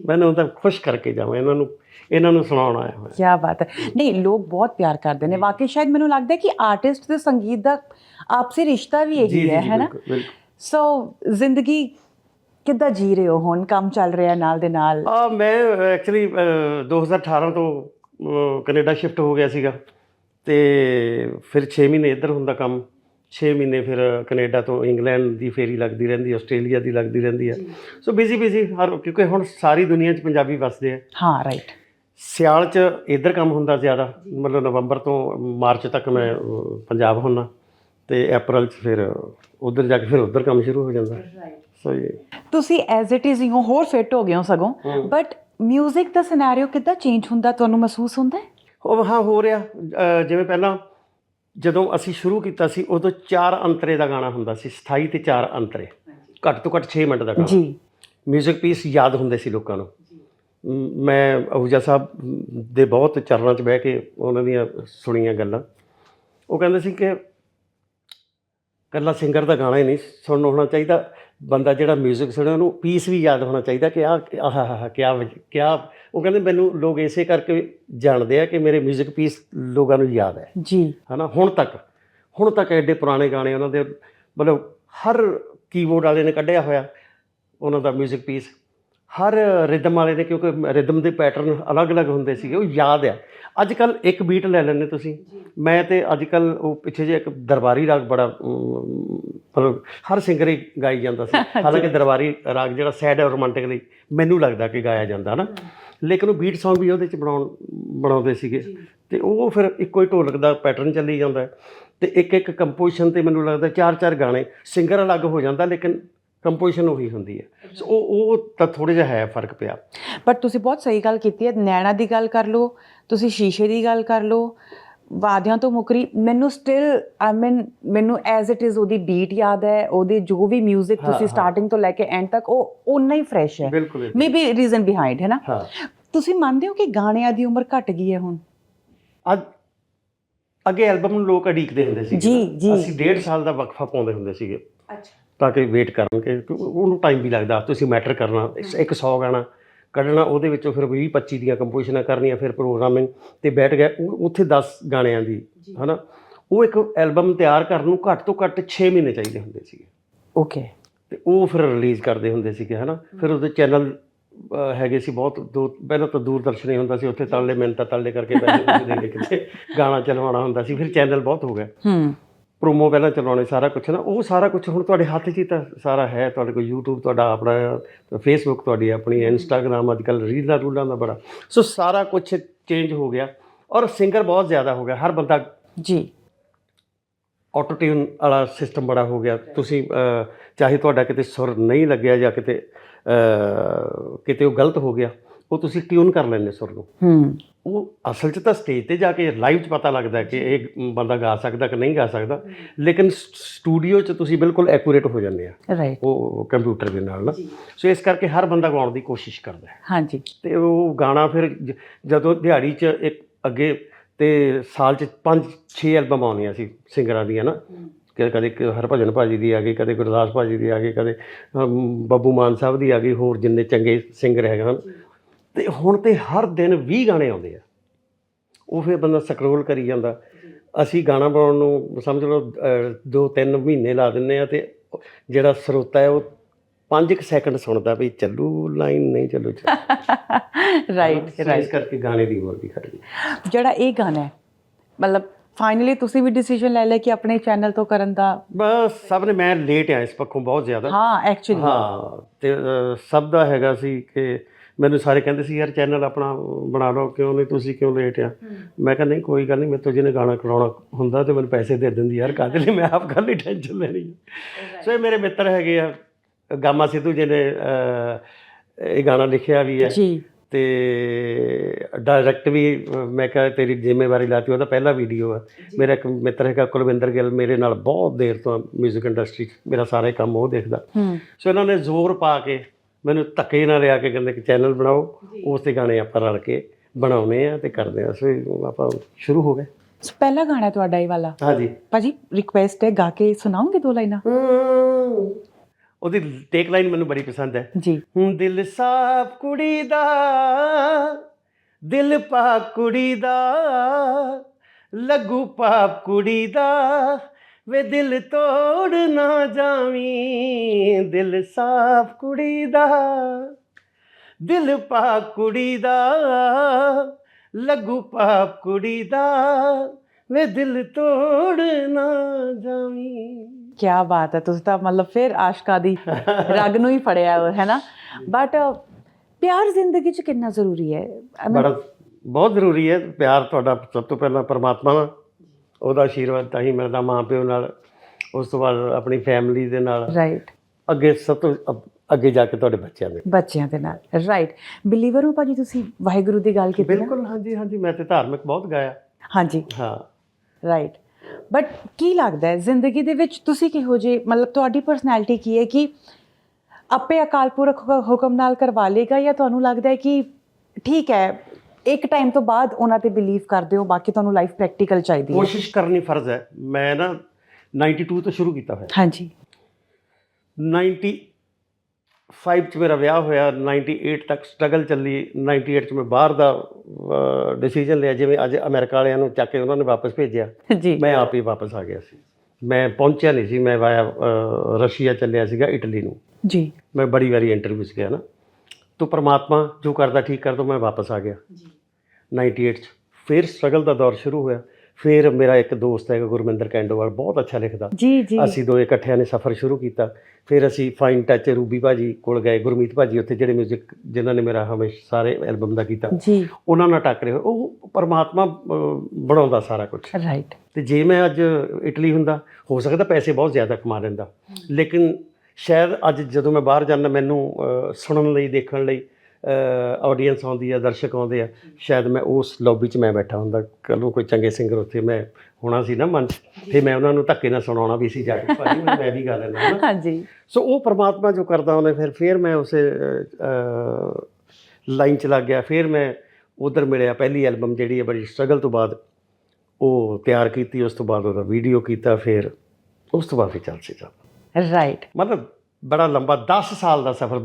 ਮੈਨੂੰ ਤਾਂ ਖੁਸ਼ ਕਰਕੇ ਜਾਵਾਂ ਇਹਨਾਂ ਨੂੰ ਇਹਨਾਂ ਨੂੰ ਸੁਣਾਉਣ ਆਇਆ ਹੋਇਆ। ਕੀ ਬਾਤ ਹੈ। ਨਹੀਂ ਲੋਕ ਬਹੁਤ ਪਿਆਰ ਕਰਦੇ ਨੇ। ਵਾਕਈ ਸ਼ਾਇਦ ਮੈਨੂੰ ਲੱਗਦਾ ਹੈ ਕਿ ਆਰਟਿਸਟ ਤੇ ਸੰਗੀਤ ਦਾ ਆਪਸੀ ਰਿਸ਼ਤਾ ਵੀ ਇਹੀ ਹੈ ਹੈ ਨਾ? ਸੋ ਜ਼ਿੰਦਗੀ ਕਿੱਦਾਂ ਜੀ ਰਹੇ ਹੋ ਹੁਣ? ਕੰਮ ਚੱਲ ਰਿਹਾ ਨਾਲ ਦੇ ਨਾਲ। ਆ ਮੈਂ ਐਕਚੁਅਲੀ 2018 ਤੋਂ ਕੈਨੇਡਾ ਸ਼ਿਫਟ ਹੋ ਗਿਆ ਸੀਗਾ ਤੇ ਫਿਰ 6 ਮਹੀਨੇ ਇੱਧਰ ਹੁੰਦਾ ਕੰਮ। 6 ਮਹੀਨੇ ਫਿਰ ਕੈਨੇਡਾ ਤੋਂ ਇੰਗਲੈਂਡ ਦੀ ਫੇਰੀ ਲੱਗਦੀ ਰਹਿੰਦੀ ਆਸਟ੍ਰੇਲੀਆ ਦੀ ਲੱਗਦੀ ਰਹਿੰਦੀ ਹੈ। ਸੋ ਬਿਜ਼ੀ ਬਿਜ਼ੀ ਹਰ ਕਿਉਂਕਿ ਹੁਣ ਸਾਰੀ ਦੁਨੀਆ 'ਚ ਪੰਜਾਬੀ ਵਸਦੇ ਆ। ਹਾਂ ਰਾਈਟ ਸਿਆਲ 'ਚ ਇੱਧਰ ਕੰਮ ਹੁੰਦਾ ਜ਼ਿਆਦਾ। ਮਤਲਬ ਨਵੰਬਰ ਤੋਂ ਮਾਰਚ ਤੱਕ ਮੈਂ ਅਹ, ਪੰਜਾਬ ਹੁੰਨਾ। ਤੇ ਅਪ੍ਰੈਲ 'ਚ ਫਿਰ ਉਧਰ ਜਾ ਕੇ ਫਿਰ ਉਧਰ ਕੰਮ ਸ਼ੁਰੂ ਹੋ ਜਾਂਦਾ। ਸੋ ਇਹ ਤੁਸੀਂ ਐਜ਼ ਇਟ ਇਜ਼ ਹੋ ਹੋਰ ਫਿੱਟ ਹੋ ਗਏ ਹੋ ਸਗੋਂ। ਬਟ 뮤직 ਦਾ ਸਿਨੈਰੀਓ ਕਿੱਦਾਂ ਚੇਂਜ ਹੁੰਦਾ? ਤੁਹਾਨੂੰ ਮਹਿਸੂਸ ਹੁੰਦਾ ਹੈ? ਉਹ ਹਾਂ ਹੋ ਰਿਹਾ। ਅਹ ਜਿਵੇਂ ਪਹਿਲਾਂ ਜਦੋਂ ਅਸੀਂ ਸ਼ੁਰੂ ਕੀਤਾ ਸੀ ਉਦੋਂ 4 ਅੰਤਰੇ ਦਾ ਗਾਣਾ ਹੁੰਦਾ ਸੀ 27 ਤੇ 4 ਅੰਤਰੇ। ਘੱਟ ਤੋਂ ਘੱਟ 6 ਮਿੰਟ ਦਾ ਗਾਣਾ। ਜੀ। ਮਿਊਜ਼ਿਕ ਪੀਸ ਯਾਦ ਹੁੰਦੇ ਸੀ ਲੋਕਾਂ ਨੂੰ। ਮ, ਮੈਂ ਅਹੂਜਾ ਸਾਹਿਬ ਦੇ ਬਹੁਤ ਚਰਨਾਂ 'ਚ ਬਹਿ ਕੇ ਉਹਨਾਂ ਦੀਆਂ ਸੁਣੀਆਂ ਗੱਲਾਂ। ਉਹ ਕਹਿੰਦੇ ਸੀ ਕਿ ਕੱਲਾ ਸਿੰਗਰ ਦਾ ਗਾਣਾ ਹੀ ਨਹੀਂ ਸੁਣਨ ਹੋਣਾ ਚਾਹੀਦਾ। ਬੰਦਾ ਜਿਹੜਾ 뮤직 ਸੁਣੇ ਉਹਨੂੰ ਪੀਸ ਵੀ ਯਾਦ ਹੋਣਾ ਚਾਹੀਦਾ ਕਿ ਆ ਆਹ ਹਾ ਕਿਆ ਵਜ- ਕਿਆ ਉਹ ਕਹਿੰਦੇ ਮੈਨੂੰ ਲੋਕ ਇਸੇ ਕਰਕੇ ਜਾਣਦੇ ਆ ਕਿ ਮੇਰੇ 뮤직 ਪੀਸ ਲੋਕਾਂ ਨੂੰ ਯਾਦ ਹੈ ਜੀ ਹਨਾ ਹੁਣ ਤੱਕ ਹੁਣ ਤੱਕ ਐਡੇ ਪੁਰਾਣੇ ਗਾਣੇ ਉਹਨਾਂ ਦੇ ਮਤਲਬ ਹਰ ਕੀਬੋਰਡ ਵਾਲੇ ਨੇ ਕੱਢਿਆ ਹੋਇਆ ਉਹਨਾਂ ਦਾ 뮤직 ਪੀਸ ਹਰ ਰਿਦਮ ਵਾਲੇ ਨੇ ਕਿਉਂਕਿ ਰਿਦਮ ਦੇ ਪੈਟਰਨ ਅਲੱਗ-ਅਲੱਗ ਹੁੰਦੇ ਸੀਗੇ ਉਹ ਯਾਦ ਆ। ਅੱਜ ਕੱਲ ਇੱਕ ਬੀਟ ਲੈ ਲੈਂਦੇ ਤੁਸੀਂ। ਮੈਂ ਤੇ ਅੱਜ ਕੱਲ ਉਹ ਪਿੱਛੇ ਜੇ ਇੱਕ ਦਰਬਾਰੀ ਰਾਗ ਬੜਾ ਮਤਲਬ ਹਰ ਸਿੰਗਰ ਹੀ ਗਾਈ ਜਾਂਦਾ ਸੀ। ਹਾਲਾਂਕਿ ਦਰਬਾਰੀ ਰਾਗ ਜਿਹੜਾ ਸੈਡ ਰੋਮਾਂਟਿਕਲੀ ਮੈਨੂੰ ਲੱਗਦਾ ਕਿ ਗਾਇਆ ਜਾਂਦਾ ਨਾ। ਲੇਕਿਨ ਉਹ ਬੀਟ Song ਵੀ ਉਹਦੇ ਚ ਬਣਾਉਣ ਬਣਾਉਂਦੇ ਸੀਗੇ। ਤੇ ਉਹ ਫਿਰ ਇੱਕੋ ਹੀ ਢੋਲਕ ਦਾ ਪੈਟਰਨ ਚੱਲੀ ਜਾਂਦਾ। ਤੇ ਇੱਕ ਇੱਕ ਕੰਪੋਜੀਸ਼ਨ ਤੇ ਮੈਨੂੰ ਲੱਗਦਾ ਚਾਰ ਚਾਰ ਗਾਣੇ ਸਿੰਗਰ ਅਲੱਗ ਹੋ ਜਾਂਦਾ ਲੇਕਿਨ ਕੰਪੋਜੀਸ਼ਨ ਉਹੀ ਹੁੰਦੀ ਹੈ। ਸੋ ਉਹ ਉਹ ਤਾਂ ਥੋੜਾ ਜਿਹਾ ਹੈ ਫ਼ਰਕ ਪਿਆ। ਬਟ ਤੁਸੀਂ ਬਹੁਤ ਸਹੀ ਗੱਲ ਕੀਤੀ ਹੈ। ਨੈਣਾ ਦੀ ਗੱਲ ਕਰ ਲਓ ਤੁਸੀਂ ਸ਼ੀਸ਼ੇ ਦੀ ਗੱਲ ਕਰ ਲਓ ਵਾਦਿਆਂ ਤੋਂ ਮੁਕਰੀ। ਮੈਨੂੰ ਸਟਿਲ ਆਈ ਮੀਨ ਮੈਨੂੰ ਐਜ਼ ਇਟ ਇਜ਼ ਉਹਦੀ ਬੀਟ ਯਾਦ ਹੈ ਉਹਦੇ ਜੋ ਵੀ 뮤직 ਤੁਸੀਂ। ਸਟਾਰਟਿੰਗ ਤੋਂ ਲੈ ਕੇ ਐਂਡ ਤੱਕ ਉਹ ਉਨਾ ਹੀ ਫਰੈਸ਼ ਹੈ। ਮੇਬੀ ਰੀਜ਼ਨ ਬਿਹਾਈਂਡ ਹੈ ਨਾ? ਤੁਸੀਂ ਮੰਨਦੇ ਹੋ ਕਿ ਗਾਣਿਆਂ ਦੀ ਉਮਰ ਘਟ ਗਈ ਹੈ ਹੁਣ? ਅੱਜ ਅੱਗੇ ਐਲਬਮ ਨੂੰ ਲੋਕ ਅਡੀਕਦੇ ਹੁੰਦੇ ਸੀ ਜੀ, ਜੀ। ਅਸੀਂ ਡੇਢ ਸਾਲ ਦਾ ਵਕਫਾ ਪਾਉਂਦੇ ਹੁੰਦੇ ਸੀਗੇ। ਅੱਛਾ। ਤਾਂ ਕਿ ਵੇਟ ਕਰਨ ਕਿ ਕਿ ਉਹਨੂੰ ਟਾਈਮ ਵੀ ਲੱਗਦਾ ਤੁਸੀਂ ਮੈਟਰ ਕਰਨਾ ਇੱਕ 100 ਗਾਣਾ ਕੱਢਣਾ ਉਹਦੇ ਵਿੱਚੋਂ ਫਿਰ 20 25 ਦੀਆਂ ਕੰਪੋਜੀਸ਼ਨਾਂ ਕਰਨੀਆਂ ਫਿਰ ਪ੍ਰੋਗਰਾਮਿੰਗ ਤੇ ਬੈਠ ਗਏ ਉਹ- ਉੱਥੇ 10 ਗਾਣਿਆਂ ਦੀ ਹਨਾ? ਉਹ ਇੱਕ ਐਲਬਮ ਤਿਆਰ ਕਰਨ ਨੂੰ ਘੱਟ ਤੋਂ ਘੱਟ 6 ਮਹੀਨੇ ਚਾਹੀਦੇ ਹੁੰਦੇ ਸੀਗੇ। ਓਕੇ ਤੇ ਉਹ ਫਿਰ ਰਿਲੀਜ਼ ਕਰਦੇ ਹੁੰਦੇ ਸੀਗੇ ਹਨਾ? ਫਿਰ ਉਹਦੇ ਚੈਨਲ ਹੈਗੇ ਸੀ ਬਹੁਤ ਦੋ ਪਹਿਲਾਂ ਤਾਂ ਦੂਰਦਰਸ਼ਨ ਹੀ ਹੁੰਦਾ ਸੀ ਉੱਥੇ ਤਲਲੇ ਮਿੰਟਾਂ ਤਲਲੇ ਕਰਕੇ ਪੈਸੇ ਦੇ ਕੇ ਗਾਣਾ ਚਲਵਾਉਣਾ ਹੁੰਦਾ ਸੀ ਫਿਰ ਚੈਨਲ ਬਹੁਤ ਹੋ ਗਏ ਹੂੰ। ਪ੍ਰੋਮੋ ਪਹਿਲਾਂ ਚਲਾਉਣੇ ਸਾਰਾ ਕੁਝ ਨਾ ਉਹ ਸਾਰਾ ਕੁਝ ਹੁਣ ਤੁਹਾਡੇ ਹੱਥ 'ਚ ਹੀ ਤਾਂ ਸਾਰਾ ਹੈ ਤੁਹਾਡੇ ਕੋਲ YouTube ਤੁਹਾਡਾ ਆਪਣਾ ਫੇਸਬੁੱਕ ਤੁਹਾਡੀ ਆਪਣੀ ਇੰਸਟਾਗ੍ਰam ਅੱਜ ਕੱਲ ਰੀਲਾਂ ਰੂਲਾਂ ਦਾ ਬੜਾ। ਸੋ ਸਾਰਾ ਕੁਝ ਚੇਂਜ ਹੋ ਗਿਆ ਔਰ ਸਿੰਗਰ ਬਹੁਤ ਜ਼ਿਆਦਾ ਹੋ ਗਿਆ ਹਰ ਬੰਦਾ ਜੀ। ਆਟੋ ਟਿਊਨ ਵਾਲਾ ਸਿਸਟਮ ਬੜਾ ਹੋ ਗਿਆ। ਤੁਸੀਂ ਚਾਹੇ ਤੁਹਾਡਾ ਕਿਤੇ ਸੁਰ ਨਹੀਂ ਲੱਗਿਆ ਜਾਂ ਕਿਤੇ ਕਿਤੇ ਉਹ ਗਲਤ ਹੋ ਗਿਆ ਉਹ ਤੁਸੀਂ ਟਿਊਨ ਕਰ ਲੈਂਦੇ ਸੁਰ ਨੂੰ। ਹੂੰ। ਉਹ ਅਸਲ 'ਚ ਤਾਂ ਸਟੇਜ ਤੇ ਜਾ ਕੇ ਲਾਈਵ 'ਚ ਪਤਾ ਲੱਗਦਾ ਕਿ ਇਹ ਬੰਦਾ ਗਾ ਸਕਦਾ ਕਿ ਨਹੀਂ ਗਾ ਸਕਦਾ। ਲੇਕਿਨ ਸਟੂਡੀਓ 'ਚ ਤੁਸੀਂ ਬਿਲਕੁਲ ਐਕੂਰੇਟ ਹੋ ਜਾਂਦੇ ਆ। ਰਾਈਟ ਉਹ ਕੰਪਿਊਟਰ ਦੇ ਨਾਲ ਨਾ। ਸੋ ਇਸ ਕਰਕੇ ਹਰ ਬੰਦਾ ਗਾਉਣ ਦੀ ਕੋਸ਼ਿਸ਼ ਕਰਦਾ ਹੈ। ਹਾਂਜੀ। ਤੇ ਉਹ ਗਾਣਾ ਫਿਰ ਜਦੋਂ ਦਿਹਾੜੀ 'ਚ ਇੱਕ ਅੱਗੇ ਤੇ ਸਾਲ 'ਚ 5-6 ਐਲਬਮ ਆਉਣੀਆਂ ਸੀ ਸਿੰਗਰਾਂ ਦੀਆਂ ਨਾ। ਕਦੇ ਹਰਭਜਨ ਭਾਜੀ ਦੀ ਆ ਗਈ ਕਦੇ ਗੁਰਦਾਸ ਭਾਜੀ ਦੀ ਆ ਗਈ ਕਦੇ ਬੱਬੂ ਮਾਨ ਸਾਹਿਬ ਦੀ ਆ ਗਈ ਹੋਰ ਜਿੰਨੇ ਚੰਗੇ ਸਿੰਗਰ ਹੈਗੇ ਹਨ। ਤੇ ਹੁਣ ਤੇ ਹਰ ਦਿਨ 20 ਗਾਣੇ ਆਉਂਦੇ ਆ। ਉਹ ਫਿਰ ਬੰਦਾ ਸਕਰੋਲ ਕਰੀ ਜਾਂਦਾ। ਅਸੀਂ ਗਾਣਾ ਬਣਾਉਣ ਨੂੰ ਸਮਝ ਲਓ 2-3 ਮਹੀਨੇ ਲਾ ਦਿੰਨੇ ਆ ਤੇ ਜਿਹੜਾ ਸਰੋਤਾ ਹੈ ਉਹ 5 ਸੈਕਿੰਡ ਸੁਣਦਾ ਵੀ ਚੱਲੂ ਲਾਈਨ ਨਹੀਂ ਚੱਲੂ ਰਾਈਟ ਰਾਈਟ ਕਰਕੇ ਗਾਣੇ ਦੀ ਉਮਰ ਵੀ ਗਈ। ਜਿਹੜਾ ਇਹ ਗਾਣਾ ਹੈ ਮਤਲਬ ਫਾਈਨਲੀ ਤੁਸੀਂ ਵੀ ਡਿਸੀਜਨ ਲੈ ਲਿਆ ਕਿ ਆਪਣੇ ਚੈਨਲ ਤੋਂ ਕਰਨ ਦਾ? ਬਸ ਸਭ ਨੇ ਮੈਂ ਲੇਟ ਆ ਇਸ ਪੱਖੋਂ ਬਹੁਤ ਜ਼ਿਆਦਾ। ਹਾਂ ਐਕਚੁਅਲੀ ਹਾਂ ਤੇ ਸਭ ਦਾ ਹੈਗਾ ਸੀ ਕਿ ਮੈਨੂੰ ਸਾਰੇ ਕਹਿੰਦੇ ਸੀ ਯਾਰ ਚੈਨਲ ਆਪਣਾ ਬਣਾ ਲਓ ਕਿਉਂ ਨਹੀਂ ਤੁਸੀਂ ਕਿਉਂ ਲੇਟ ਆ? ਮੈਂ ਕਿਹਾ ਨਹੀਂ ਕੋਈ ਗੱਲ ਨਹੀਂ ਮੇਰੇ ਤੋਂ ਜਿਹਨੇ ਗਾਣਾ ਕਰਾਉਣਾ ਹੁੰਦਾ ਤੇ ਮੈਨੂੰ ਪੈਸੇ ਦੇ ਦਿੰਦੀ ਯਾਰ ਕਾਹਦੇ ਲਈ ਮੈਂ ਆਪ ਗੱਲ ਹੀ ਟੈਨਸ਼ਨ ਲੈਣੀ। ਸੋ ਇਹ ਮੇਰੇ ਮਿੱਤਰ ਹੈਗੇ ਆ ਗਾਮਾ ਸਿੱਧੂ ਜੀ ਨੇ ਅ, ਇਹ ਗਾਣਾ ਲਿਖਿਆ ਵੀ ਹੈ। ਜੀ। ਤੇ ਡਾਇਰੈਕਟ ਵੀ ਮੈਂ ਕਿਹਾ ਤੇਰੀ ਜ਼ਿੰਮੇਵਾਰੀ ਲਾਤੀ ਉਹਦਾ ਪਹਿਲਾ ਵੀਡੀਓ ਹੈ ਮੇਰਾ ਇੱਕ ਮਿੱਤਰ ਹੈਗਾ ਕੁਲਵਿੰਦਰ ਗਿੱਲ ਮੇਰੇ ਨਾਲ ਬਹੁਤ ਦੇਰ ਤੋਂ 뮤직 ਇੰਡਸਟਰੀ 'ਚ ਮੇਰਾ ਸਾਰੇ ਕੰਮ ਉਹ ਦੇਖਦਾ। ਸੋ ਇਹਨਾਂ ਨੇ ਜ਼ੋਰ ਪਾ ਕੇ ਮੈਨੂੰ ਧੱਕੇ ਨਾਲ ਲਿਆ ਕੇ ਕਹਿੰਦੇ ਕਿ ਚੈਨਲ ਬਣਾਓ ਉਸ ਤੇ ਗਾਣੇ ਆਪਾਂ ਰਲ ਕੇ ਬਣਾਉਨੇ ਆ ਤੇ ਕਰਦੇ ਆ। ਸੋ ਆਪਾਂ ਸ਼ੁਰੂ ਹੋ ਗਏ। ਸੋ ਪਹਿਲਾ ਗਾਣਾ ਤੁਹਾਡਾ ਇਹ ਵਾਲਾ। ਹਾਂਜੀ। ਭਾਜੀ ਰਿਕੁਐਸਟ ਹੈ ਗਾ ਕੇ ਸੁਣਾਓਗੇ ਦੋ ਲਾਈਨਾਂ? ਉਹਦੀ ਟੇਕ ਲਾਈਨ ਮੈਨੂੰ ਬੜੀ ਪਸੰਦ ਹੈ। ਜੀ। ਹੁਣ ਦਿਲ ਸਾਫ਼ ਕੁੜੀ ਦਾ ਦਿਲ ਪਾਕ ਕੁੜੀ ਦਾ ਲੱਗੂ ਪਾਪ ਕੁੜੀ ਦਾ ਵੇ ਦਿਲ ਤੋੜ ਨਾ ਜਾਵੀਂ ਦਿਲ ਸਾਫ਼ ਕੁੜੀ ਦਾ ਦਿਲ ਪਾਕ ਕੁੜੀ ਦਾ ਲੱਗੂ ਪਾਪ ਕੁੜੀ ਦਾ ਵੇ ਦਿਲ ਤੋੜ ਨਾ ਜਾਵੀਂ। ਕੀ ਬਾਤ ਹੈ ਤੁਸੀਂ ਤਾਂ ਮਤਲਬ ਫਿਰ ਆਸ਼ਕਾ ਦੀ ਰਗ ਨੂੰ ਹੀ ਫੜਿਆ ਹੈ ਨਾ? ਬਟ ਪਿਆਰ ਜ਼ਿੰਦਗੀ 'ਚ ਕਿੰਨਾ ਜ਼ਰੂਰੀ ਹੈ? ਬੜਾ ਬਹੁਤ ਜ਼ਰੂਰੀ ਹੈ ਪਿਆਰ ਤੁਹਾਡਾ ਸਭ ਤੋਂ ਪਹਿਲਾਂ ਪਰਮਾਤਮਾ ਨਾਲ ਉਹਦਾ ਆਸ਼ੀਰਵਾਦ ਤਾਂ ਹੀ ਮਿਲਦਾ ਮਾਂ ਪਿਓ ਨਾਲ ਉਸ ਤੋਂ ਬਾਅਦ ਆਪਣੀ ਫੈਮਿਲੀ ਦੇ ਨਾਲ। ਰਾਈਟ ਅੱਗੇ ਸਭ ਤੋਂ ਅ- ਅੱਗੇ ਜਾ ਕੇ ਤੁਹਾਡੇ ਬੱਚਿਆਂ ਦੇ। ਬੱਚਿਆਂ ਦੇ ਨਾਲ। ਰਾਈਟ ਬਿਲੀਵਰ ਹੋ ਭਾਜੀ ਤੁਸੀਂ? ਵਾਹਿਗੁਰੂ ਦੀ ਗੱਲ ਕੀਤੀ ਨਾ? ਬਿਲਕੁਲ ਹਾਂਜੀ ਹਾਂਜੀ ਮੈਂ ਤੇ ਧਾਰਮਿਕ ਬਹੁਤ ਗਾਇਆ। ਹਾਂਜੀ। ਹਾਂ। ਰਾਈਟ ਬਟ ਕੀ ਲੱਗਦਾ ਹੈ ਜ਼ਿੰਦਗੀ ਦੇ ਵਿੱਚ ਤੁਸੀਂ ਕਿਹੋ ਜਿਹੇ ਮਤਲਬ ਤੁਹਾਡੀ ਪਰਸਨੈਲਿਟੀ ਕੀ ਹੈ ਕਿ ਆਪੇ ਅਕਾਲ ਪੁਰਖ ਹੁ- ਹੁਕਮ ਨਾਲ ਕਰਵਾ ਲੇਗਾ ਜਾਂ ਤੁਹਾਨੂੰ ਲੱਗਦਾ ਹੈ ਕਿ ਠੀਕ ਹੈ ਇੱਕ ਟਾਈਮ ਤੋਂ ਬਾਅਦ ਉਹਨਾਂ ਤੇ ਬਿਲੀਵ ਕਰਦੇ ਹੋ ਬਾਕੀ ਤੁਹਾਨੂੰ ਲਾਈਫ ਪ੍ਰੈਕਟੀਕਲ ਚਾਹੀਦੀ ਹੈ। ਕੋਸ਼ਿਸ਼ ਕਰਨੀ ਫਰਜ਼ ਹੈ। ਮੈਂ ਨਾ 92 ਤੋਂ ਸ਼ੁਰੂ ਕੀਤਾ ਹੋਇਆ। ਹਾਂਜੀ। 95 ਚ ਮੇਰਾ ਵਿਆਹ ਹੋਇਆ 98 ਤੱਕ ਸਟਰਗਲ ਚੱਲੀ 98 ਚ ਮੈਂ ਬਾਹਰ ਦਾ ਡਿਸੀਜਨ ਲਿਆ ਜਿਵੇਂ ਅੱਜ ਅਮਰੀਕਾ ਵਾਲਿਆਂ ਨੂੰ ਚੱਕ ਕੇ ਉਹਨਾਂ ਨੇ ਵਾਪਸ ਭੇਜਿਆ। ਜੀ। ਮੈਂ ਆਪ ਹੀ ਵਾਪਸ ਆ ਗਿਆ ਸੀ। ਮੈਂ ਪਹੁੰਚਿਆ ਨਹੀਂ ਸੀ ਮੈਂ ਵਾਇਆ ਰਸ਼ੀਆ ਚੱਲਿਆ ਸੀਗਾ ਇਟਲੀ ਨੂੰ। ਜੀ। ਮੈਂ ਬੜੀ ਵਾਰੀ ਇੰਟਰਵਿਊ 'ਚ ਗਿਆ ਨਾ। ਤੋ ਪ੍ਰਮਾਤਮਾ ਜੋ ਕਰਦਾ ਠੀਕ ਕਰਦਾ ਮੈਂ ਵਾਪਸ ਆ ਗਿਆ। 98 ਚ। ਫਿਰ ਸਟਰਗਲ ਦਾ ਦੌਰ ਸ਼ੁਰੂ ਹੋਇਆ। ਫਿਰ ਮੇਰਾ ਇੱਕ ਦੋਸਤ ਹੈ ਗੁਰਮਿੰਦਰ ਕੈਂਡੋਵਾਲ ਬਹੁਤ ਅੱਛਾ ਲਿਖਦਾ। ਜੀ ਜੀ। ਅਸੀਂ ਦੋਏ ਇਕੱਠਿਆਂ ਨੇ ਸਫ਼ਰ ਸ਼ੁਰੂ ਕੀਤਾ। ਫਿਰ ਅਸੀਂ ਫਾਈਨ ਟੱਚ ਰੂਬੀ ਭਾਜੀ ਕੋਲ ਗਏ ਗੁਰਮੀਤ ਭਾਜੀ ਉੱਥੇ ਜਿਹੜੇ 뮤직 ਜਿਨ੍ਹਾਂ ਨੇ ਮੇਰਾ ਹਮੇਸ਼ਾ ਸਾਰੇ ਐਲਬਮ ਦਾ ਕੀਤਾ। ਜੀ। ਉਹਨਾਂ ਨਾਲ ਟੱਕਰੇ ਹੋਏ। ਉਹ ਪਰਮਾਤਮਾ ਬਣਾਉਂਦਾ ਸਾਰਾ ਕੁਝ ਰਾਈਟ ਤੇ ਜੇ ਮੈਂ ਅੱਜ ਇਟਲੀ ਹੁੰਦਾ ਹੋ ਸਕਦਾ ਪੈਸੇ ਬਹੁਤ ਜ਼ਿਆਦਾ ਕਮਾ ਲੈਂਦਾ। ਲੇਕਿਨ ਸ਼ਾਇਦ ਅੱਜ ਜਦੋਂ ਮੈਂ ਬਾਹਰ ਜਾਂਦਾ ਮੈਨੂੰ ਸੁਣਨ ਲਈ ਦੇਖਣ ਲਈ ਆਡੀਅנס ਆਉਂਦੀ ਆ ਦਰਸ਼ਕ ਆਉਂਦੇ ਆ ਸ਼ਾਇਦ ਮੈਂ ਉਸ ਲੌਬੀ 'ਚ ਮੈਂ ਬੈਠਾ ਹੁੰਦਾ ਕੱਲ੍ਹ ਨੂੰ ਕੋਈ ਚੰਗੇ ਸਿੰਗਰ ਉੱਥੇ ਮੈਂ ਹੋਣਾ ਸੀ ਨਾ ਮੰਚ ਤੇ ਮੈਂ ਉਹਨਾਂ ਨੂੰ ਧੱਕੇ ਨਾਲ ਸੁਣਾਉਣਾ ਵੀ ਸੀ ਜਾ ਕੇ ਭਾਜੀ ਮੈਂ ਮੈਂ ਵੀ ਗਾ ਹਾਂ ਹਾਂਜੀ। ਸੋ ਉਹ ਪ੍ਰਮਾਤਮਾ ਜੋ ਕਰਦਾ ਉਹਨੇ ਫਿਰ ਫਿਰ ਮੈਂ ਉਸੇ ਲਾਈਨ ਚ ਲੱਗ ਗਿਆ ਫਿਰ ਮੈਂ ਉਧਰ ਮਿਲਿਆ ਪਹਿਲੀ ਐਲਬਮ ਜਿਹੜੀ ਹੈ ਬੜੀ ਸਟਰਗਲ ਤੋਂ ਬਾਅਦ ਉਹ ਤਿਆਰ ਕੀਤੀ ਉਸ ਤੋਂ ਬਾਅਦ ਉਹਦਾ ਵੀਡੀਓ ਕੀਤਾ ਫਿਰ ਉਸ ਤੋਂ ਬਾਅਦ ਫਿਰ ਚੱਲ ਸੀ ਰਾਈਟ ਮਤਲਬ ਬੜਾ ਲੰਬਾ 10 ਸਾਲ ਦਾ ਸਫ਼ਰ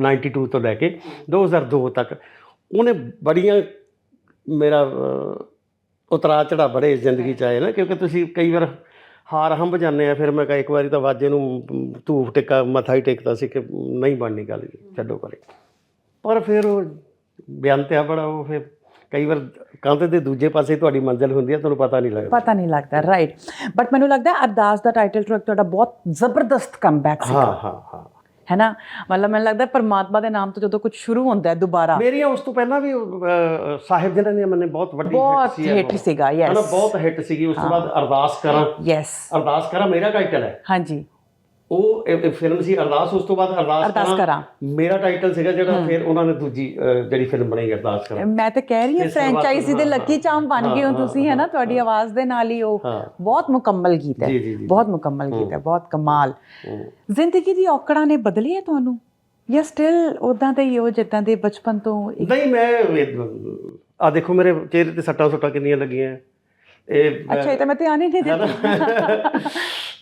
92 ਤੋਂ ਲੈ ਕੇ 2002 ਤੱਕ। ਉਹਨੇ ਬੜੀਆਂ ਮੇਰਾ ਅਹ, ਉਤਰਾਅ ਚੜਾ ਬੜੇ ਜ਼ਿੰਦਗੀ ਚ ਆਏ ਨਾ ਕਿਉਂਕਿ ਤੁਸੀਂ ਕਈ ਵਾਰ ਹਾਰ ਹੰਬ ਜਾਂਦੇ ਆ ਫਿਰ ਮੈਂ ਕਿਹਾ ਇੱਕ ਵਾਰੀ ਤਾਂ ਵਾਜੇ ਨੂੰ ਅਮ, ਧੂਫ ਟਿੱਕਾ ਮੱਥਾ ਹੀ ਟੇਕਦਾ ਸੀ ਕਿ ਨਹੀਂ ਬਣਨੀ ਗੱਲ ਜੀ, ਛੱਡੋ ਪਰੇ। ਪਰ ਫਿਰ ਉਹ ਬਿਆਨ ਤੇ ਆ ਬੜਾ ਉਹ ਫਿਰ ਕਈ ਵਾਰ ਕੰਧ ਦੇ ਦੂਜੇ ਪਾਸੇ ਤੁਹਾਡੀ ਮੰਜ਼ਿਲ ਹੁੰਦੀ ਹੈ ਤੁਹਾਨੂੰ ਪਤਾ ਨਹੀਂ ਲੱਗਦਾ। ਪਤਾ ਨਹੀਂ ਲੱਗਦਾ ਰਾਈਟ ਬਟ ਮੈਨੂੰ ਲੱਗਦਾ ਅਰਦਾਸ ਦਾ ਟਾਈਟਲ ਟਰੈਕ ਤੁਹਾਡਾ ਬਹੁਤ ਜ਼ਬਰਦਸਤ ਕਮਬੈਕ ਸੀ ਹਾਂ ਹਾਂ ਹਾਂ। ਹੈ ਨਾ? ਮਤਲਬ ਮੈਨੂੰ ਲੱਗਦਾ ਪਰਮਾਤਮਾ ਦੇ ਨਾਮ ਤੋਂ ਜਦੋਂ ਕੁਝ ਸ਼ੁਰੂ ਹੁੰਦਾ ਹੈ ਦੁਬਾਰਾ। ਮੇਰੀਆਂ ਉਸ ਤੋਂ ਪਹਿਲਾਂ ਵੀ ਸਾਹਿਬ ਜਿਹੜਾ ਨੇ ਮੈਨੇ ਬਹੁਤ ਵੱਡੀ ਬਹੁਤ ਸੀ ਹਿੱਟ ਸੀਗਾ ਯੈਸ ਬਹੁਤ ਹਿੱਟ ਸੀਗੀ ਉਸ ਤੋਂ ਬਾਅਦ ਅਰਦਾਸ ਕਰਾਂ। ਯੈਸ ਅਰਦਾਸ ਕਰਾਂ ਮੇਰਾ ਟਾਈਟਲ ਹੈ। ਹਾਂਜੀ। ਉਹ ਫਿਲਮ ਸੀ ਅਰਦਾਸ ਉਸ ਤੋਂ ਬਾਅਦ ਅਰਦਾਸ ਅਰਦਾਸ ਕਰਾਂ ਮੇਰਾ ਟਾਈਟਲ ਸੀਗਾ ਜਿਹੜਾ ਫਿਰ ਉਹਨਾਂ ਨੇ ਦੂਜੀ ਜਿਹੜੀ ਫਿਲਮ ਬਣਾਈ ਅਰਦਾਸ ਕਰਾਂ। ਮੈਂ ਤਾਂ ਕਹਿ ਰਹੀ ਹਾਂ ਫਰੈਂਚਾਈਜ਼ੀ ਦੇ ਹਾਂ, ਲੱਕੀ ਚਾਮ ਬਣ ਗਏ ਹੋ ਹਾਂ, ਤੁਸੀਂ ਹੈ ਨਾ? ਤੁਹਾਡੀ ਆਵਾਜ਼ ਦੇ ਨਾਲ ਹੀ ਉਹ ਹਾਂ। ਬਹੁਤ ਮੁਕੰਮਲ ਗੀਤ ਹੈ। ਬਹੁਤ ਮੁਕੰਮਲ ਗੀਤ ਹੈ ਬਹੁਤ ਕਮਾਲ। ਜ਼ਿੰਦਗੀ ਦੀ ਔਕੜਾਂ ਨੇ ਬਦਲੀ ਹੈ ਤੁਹਾਨੂੰ? ਜਾਂ ਸਟਿਲ ਉਦਾਂ ਦੇ ਹੀ ਹੋ ਜਿੱਦਾਂ ਦੇ ਬਚਪਨ ਤੋਂ ਨਹੀਂ ਮੈਂ ਆ ਦੇਖੋ ਮੇਰੇ ਚਿਹਰੇ ਤੇ ਸੱਟਾਂ ਸੁੱਟਾਂ ਕਿੰਨੀਆਂ ਲੱਗੀਆਂ। ਇਹ ਅੱਛਾ ਇਹ ਤਾਂ ਮੈਂ ਧਿਆਨ ਹੀ ਨਹੀਂ ਦਿੱਤਾ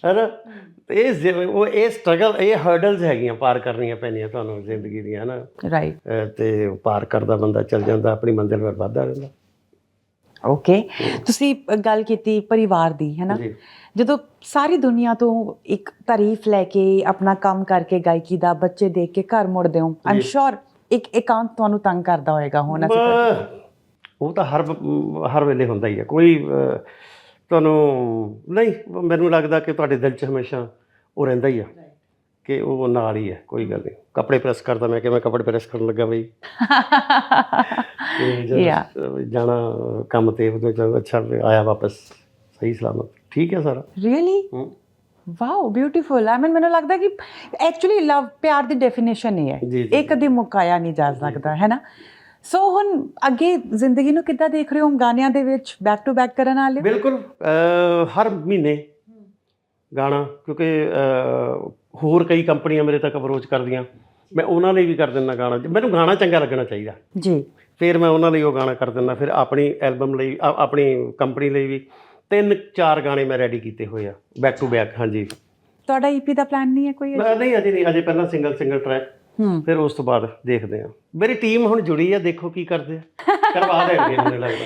ਹੈਨਾ ਤੇ ਇਹ ਜ਼ਿ- ਉਹ ਇਹ ਸਟਰਗਲ ਇਹ ਹਰਡਲਸ ਹੈਗੀਆਂ ਪਾਰ ਕਰਨੀਆਂ ਪੈਣੀਆਂ ਤੁਹਾਨੂੰ ਜ਼ਿੰਦਗੀ ਦੀਆਂ ਹਨਾ? ਰਾਈਟ ਅਹ ਤੇ ਉਹ ਪਾਰ ਕਰਦਾ ਬੰਦਾ ਚੱਲ ਜਾਂਦਾ ਆਪਣੀ ਮੰਜ਼ਿਲ ਵੱਲ ਵੱਧਦਾ ਰਹਿੰਦਾ। ਓਕੇ ਤੁਸੀਂ ਗੱਲ ਕੀਤੀ ਪਰਿਵਾਰ ਦੀ ਹੈ ਨਾ ਜੀ। ਜਦੋਂ ਸਾਰੀ ਦੁਨੀਆ ਤੋਂ ਇੱਕ ਤਾਰੀਫ ਲੈ ਕੇ ਆਪਣਾ ਕੰਮ ਕਰਕੇ ਗਾਇਕੀ ਦਾ ਬੱਚੇ ਦੇਖ ਕੇ ਘਰ ਮੁੜਦੇ ਹੋ ਆਮ ਸ਼ੋਰ ਇੱਕ ਇਕਾਂਤ ਤੁਹਾਨੂੰ ਤੰਗ ਕਰਦਾ ਹੋਏਗਾ ਹੁਣ ਅਸੀਂ ਬ- ਉਹ ਤਾਂ ਹਰ ਬ- ਹਰ ਵੇਲੇ ਹੁੰਦਾ ਹੀ ਹੈ ਕੋਈ ਅਹ, ਤੁਹਾਨੂੰ ਨਹੀਂ ਮੈਨੂੰ ਲੱਗਦਾ ਕਿ ਤੁਹਾਡੇ ਦਿਲ 'ਚ ਹਮੇਸ਼ਾ ਉਹ ਰਹਿੰਦਾ ਹੀ ਆ ਕਿ ਉਹ ਨਾਲ ਹੀ ਹੈ ਕੋਈ ਗੱਲ ਨਹੀਂ। ਕੱਪੜੇ ਪ੍ਰੈਸ ਕਰਦਾ ਮੈਂ ਕਿ ਮੈਂ ਕੱਪੜੇ ਪ੍ਰੈਸ ਕਰਨ ਲੱਗਾ ਬਈ? ਤੇ ਜਦੋਂ ਜਾਣਾ ਕੰਮ ਤੇ ਉਦੋਂ ਜਦੋਂ ਅੱਛਾ ਆਇਆ ਵਾਪਸ ਸਹੀ ਸਲਾਮਤ। ਠੀਕ ਹੈ ਸਾਰਾ। Really. Wow beautiful I mean ਮੈਨੂੰ ਲੱਗਦਾ ਕਿ ਐਕਚੁਅਲੀ ਲਵ ਪਿਆਰ ਦੀ ਡੈਫੀਨੇਸ਼ਨ ਹੀ ਹੈ। ਇਹ ਕਦੀ ਮੁਕਾਇਆ ਨਹੀਂ ਜਾ ਸਕਦਾ ਹੈ ਨਾ? ਸੋ ਹੁਣ ਅੱਗੇ ਜ਼ਿੰਦਗੀ ਨੂੰ ਕਿੱਦਾਂ ਦੇਖ ਰਹੇ ਹੋ? ਗਾਣਿਆਂ ਦੇ ਵਿੱਚ ਬੈਕ ਟੂ ਬੈਕ ਕਰਨ ਵਾਲੇ? ਬਿਲਕੁਲ ਅਹ, ਹਰ ਮਹੀਨੇ ਗਾਣਾ ਕਿਉਂਕਿ ਅਹ, ਹੋਰ ਕਈ ਕੰਪਨੀਆਂ ਮੇਰੇ ਤੱਕ ਅਪਰੋਚ ਕਰਦੀਆਂ। ਮੈਂ ਉਹਨਾਂ ਲਈ ਵੀ ਕਰ ਦਿੰਦਾ ਗਾਣਾ। ਮੈਨੂੰ ਗਾਣਾ ਚੰਗਾ ਲੱਗਣਾ ਚਾਹੀਦਾ। ਜੀ। ਫਿਰ ਮੈਂ ਉਹਨਾਂ ਲਈ ਉਹ ਗਾਣਾ ਕਰ ਦਿੰਦਾ। ਫਿਰ ਆਪਣੀ ਐਲਬਮ ਲਈ ਆ- ਆਪਣੀ ਕੰਪਨੀ ਲਈ ਵੀ ਤਿੰਨ ਚਾਰ ਗਾਣੇ ਮੈਂ ਰੈਡੀ ਕੀਤੇ ਹੋਏ ਆ। ਬੈਕ ਟੂ ਬੈਕ ਹਾਂਜੀ। ਤੁਹਾਡਾ ਈਪੀ ਦਾ ਪਲਾਨ ਨਹੀਂ ਹੈ ਕੋਈ ਨਹੀਂ ਅਜੇ ਨਹੀਂ। ਅਜੇ ਪਹਿਲਾਂ ਸਿੰਗਲ ਸਿੰਗਲ ਟਰੈਕ ਹੂੰ। ਫਿਰ ਉਸ ਤੋਂ ਬਾਅਦ ਦੇਖਦੇ ਆ ਮੇਰੀ ਟੀਮ ਹੁਣ ਜੁੜੀ ਆ ਦੇਖੋ ਕੀ ਕਰਦੇ ਆ। ਕਰਵਾ ਦੇਣਗੇ ਮੈਨੂੰ ਲੱਗਦਾ।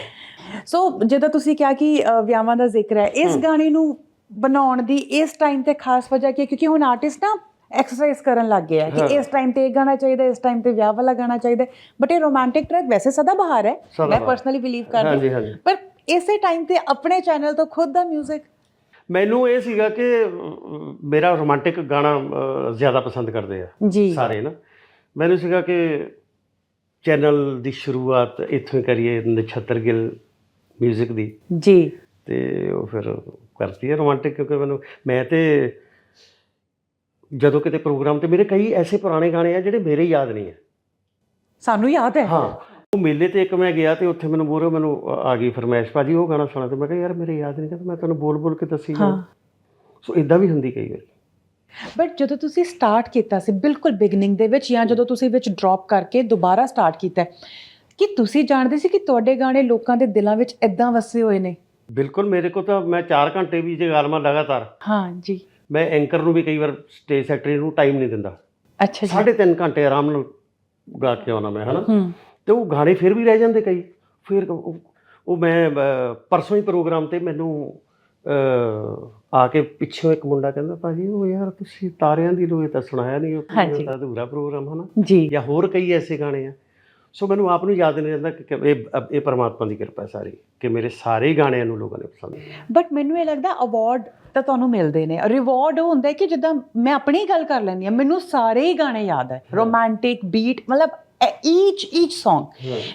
ਸੋ ਜਦੋਂ ਤੁਸੀਂ ਕਿਹਾ ਕਿ ਵਿਆਹਾਂ ਦਾ ਜ਼ਿਕਰ ਹੈ ਇਸ ਗਾਣੇ ਨੂੰ ਬਣਾਉਣ ਦੀ ਇਸ ਟਾਈਮ ਤੇ ਖਾਸ ਵਜ੍ਹਾ ਕੀ ਹੈ? ਕਿਉਂਕਿ ਹੁਣ ਆਰਟਿਸਟ ਨਾ ਐਕਸਰਸਾਈਜ਼ ਕਰਨ ਲੱਗ ਗਏ ਆ ਕਿ ਇਸ ਟਾਈਮ ਤੇ ਇਹ ਗਾਣਾ ਚਾਹੀਦਾ ਇਸ ਟਾਈਮ ਤੇ ਵਿਆਹ ਵਾਲਾ ਗਾਣਾ ਚਾਹੀਦਾ। ਬਟ ਇਹ ਰੋਮਾਂਟਿਕ ਟਰੈਕ ਵੈਸੇ ਸਦਾ ਬਹਾਰ ਹੈ। ਮੈਂ। ਪਰਸਨਲੀ ਬਿਲੀਵ ਕਰਦੀ ਹਾਂਜੀ ਪਰ ਇਸੇ ਟਾਈਮ ਤੇ ਆਪਣੇ ਚੈਨਲ ਤੋਂ ਖੁਦ ਦਾ 뮤직 ਮੈਨੂੰ ਇਹ ਸੀਗਾ ਕਿ ਮੇਰਾ ਰੋਮਾਂਟਿਕ ਗਾਣਾ ਜ਼ਿਆਦਾ ਪਸੰਦ ਕਰਦੇ ਆ। ਜੀ। ਸਾਰੇ ਨਾ। ਮੈਨੂੰ ਸੀਗਾ ਕਿ ਚੈਨਲ ਦੀ ਸ਼ੁਰੂਆਤ ਇੱਥੋਂ ਕਰੀਏ ਨਛੱਤਰ ਗਿੱਲ 뮤직 ਦੀ। ਜੀ। ਤੇ ਉਹ ਫਿਰ ਕਰਤੀ ਹੈ ਰੋਮਾਂਟਿਕ ਕਿਉਂਕਿ ਮੈਨੂੰ ਮੈਂ ਤੇ ਜਦੋਂ ਕਿਤੇ ਪ੍ਰੋਗਰਾਮ ਤੇ ਮੇਰੇ ਕਈ ਐਸੇ ਪੁਰਾਣੇ ਗਾਣੇ ਆ ਜਿਹੜੇ ਮੇਰੇ ਯਾਦ ਨਹੀਂ ਹੈ ਸਾਨੂੰ ਯਾਦ ਹੈ। ਹਾਂ। ਉਹ ਮੇਲੇ ਤੇ ਇੱਕ ਮੈਂ ਗਿਆ ਤੇ ਉੱਥੇ ਮੈਨੂੰ ਮੂਹਰੋਂ ਮੈਨੂੰ ਆ- ਗਈ ਫਰਮਾਇਸ਼ ਭਾਜੀ ਉਹ ਗਾਣਾ ਸੁਣਾ ਤੇ ਮੈਂ ਕਿਹਾ ਯਾਰ ਮੇਰੇ ਯਾਦ ਨਹੀਂ ਕਹਿੰਦਾ ਮੈਂ ਤੁਹਾਨੂੰ ਬੋਲ ਬੋਲ ਕੇ ਦੱਸੀ ਹਾਂ। ਸੋ ਇਦਾਂ ਵੀ ਹੁੰਦੀ ਕਈ ਵਾਰੀ। ਬਟ ਜਦੋਂ ਤੁਸੀਂ ਸਟਾਰਟ ਕੀਤਾ ਸੀ ਬਿਲਕੁਲ ਬਿਗਨਿੰਗ ਦੇ ਵਿੱਚ ਜਾਂ ਜਦੋਂ ਤੁਸੀਂ ਵਿੱਚ ਡ੍ਰੌਪ ਕਰਕੇ ਦੁਬਾਰਾ ਸਟਾਰਟ ਕੀਤਾ ਕੀ ਤੁਸੀਂ ਜਾਣਦੇ ਸੀ ਕਿ ਤੁਹਾਡੇ ਗਾਣੇ ਲੋਕਾਂ ਦੇ ਦਿਲਾਂ ਵਿੱਚ ਇਦਾਂ ਵਸੇ ਹੋਏ ਨੇ? ਬਿਲਕੁਲ ਮੇਰੇ ਕੋਲ ਤਾਂ ਮੈਂ 4 ਘੰਟੇ ਵੀ ਜੇ ਗਾਲਮਾ ਲਗਾਤਾਰ। ਹਾਂ ਜੀ। ਮੈਂ ਐਂਕਰ ਨੂੰ ਵੀ ਕਈ ਵਾਰ ਸਟੇਜ ਸੈਕਟਰੀ ਨੂੰ ਟਾਈਮ ਨਹੀਂ ਦਿੰਦਾ। ਅੱਛਾ ਜੀ। ਸਾਢੇ ਤਿੰਨ ਘੰਟੇ ਆਰਾਮ ਨਾਲ ਗਾ ਕੇ ਆਉਣਾ ਮੈਂ ਹਨਾ? ਹੂੰ। ਤੇ ਉਹ ਗਾਣੇ ਫਿਰ ਵੀ ਰਹਿ ਜਾਂਦੇ ਕਈ। ਫਿਰ ਉਹ ਉਹ ਮੈਂ ਅਹ, ਪਰਸੋਂ ਹੀ ਪ੍ਰੋਗਰਾਮ ਤੇ ਮੈਨੂੰ ਅਹ, ਆ ਕੇ ਪਿੱਛੋਂ ਇੱਕ ਮੁੰਡਾ ਕਹਿੰਦਾ ਭਾਜੀ ਉਹ ਯਾਰ ਤੁਸੀਂ ਤਾਰਿਆਂ ਦੀ ਲੋਏ ਤਾਂ ਸੁਣਾਇਆ ਨਹੀਂ ਉਹ ਹਾਂਜੀ। ਤਾਂ ਅਧੂਰਾ ਪ੍ਰੋਗਰਾਮ ਹਨਾ? ਜੀ। ਜਾਂ ਹੋਰ ਕਈ ਐਸੇ ਗਾਣੇ ਆ। ਸੋ ਮੈਨੂੰ ਆਪ ਨੂੰ ਯਾਦ ਨਹੀਂ ਰਹਿੰਦਾ ਕਿ ਕਿ ਇਹ ਇਹ ਪਰਮਾਤਮਾ ਦੀ ਕਿਰਪਾ ਹੈ ਸਾਰੀ ਕਿ ਮੇਰੇ ਸਾਰੇ ਗਾਣਿਆਂ ਨੂੰ ਲੋਕਾਂ ਨੇ ਪਸੰਦ ਕੀਤਾ। ਬਟ ਮੈਨੂੰ ਇਹ ਲੱਗਦਾ ਅਵਾਰਡ ਤਾਂ ਤੁਹਾਨੂੰ ਮਿਲਦੇ ਨੇ। ਰਿਵਾਰਡ ਉਹ ਹੁੰਦਾ ਹੈ ਕਿ ਜਿੱਦਾਂ ਮੈਂ ਆਪਣੀ ਗੱਲ ਕਰ ਲੈਂਦੀ ਹਾਂ ਮੈਨੂੰ ਸਾਰੇ ਹੀ ਗਾਣੇ ਯਾਦ ਹੈ। ਰੋਮਾਂਟਿਕ ਬੀਟ ਮਤਲਬ ਈਚ ਈਚ Song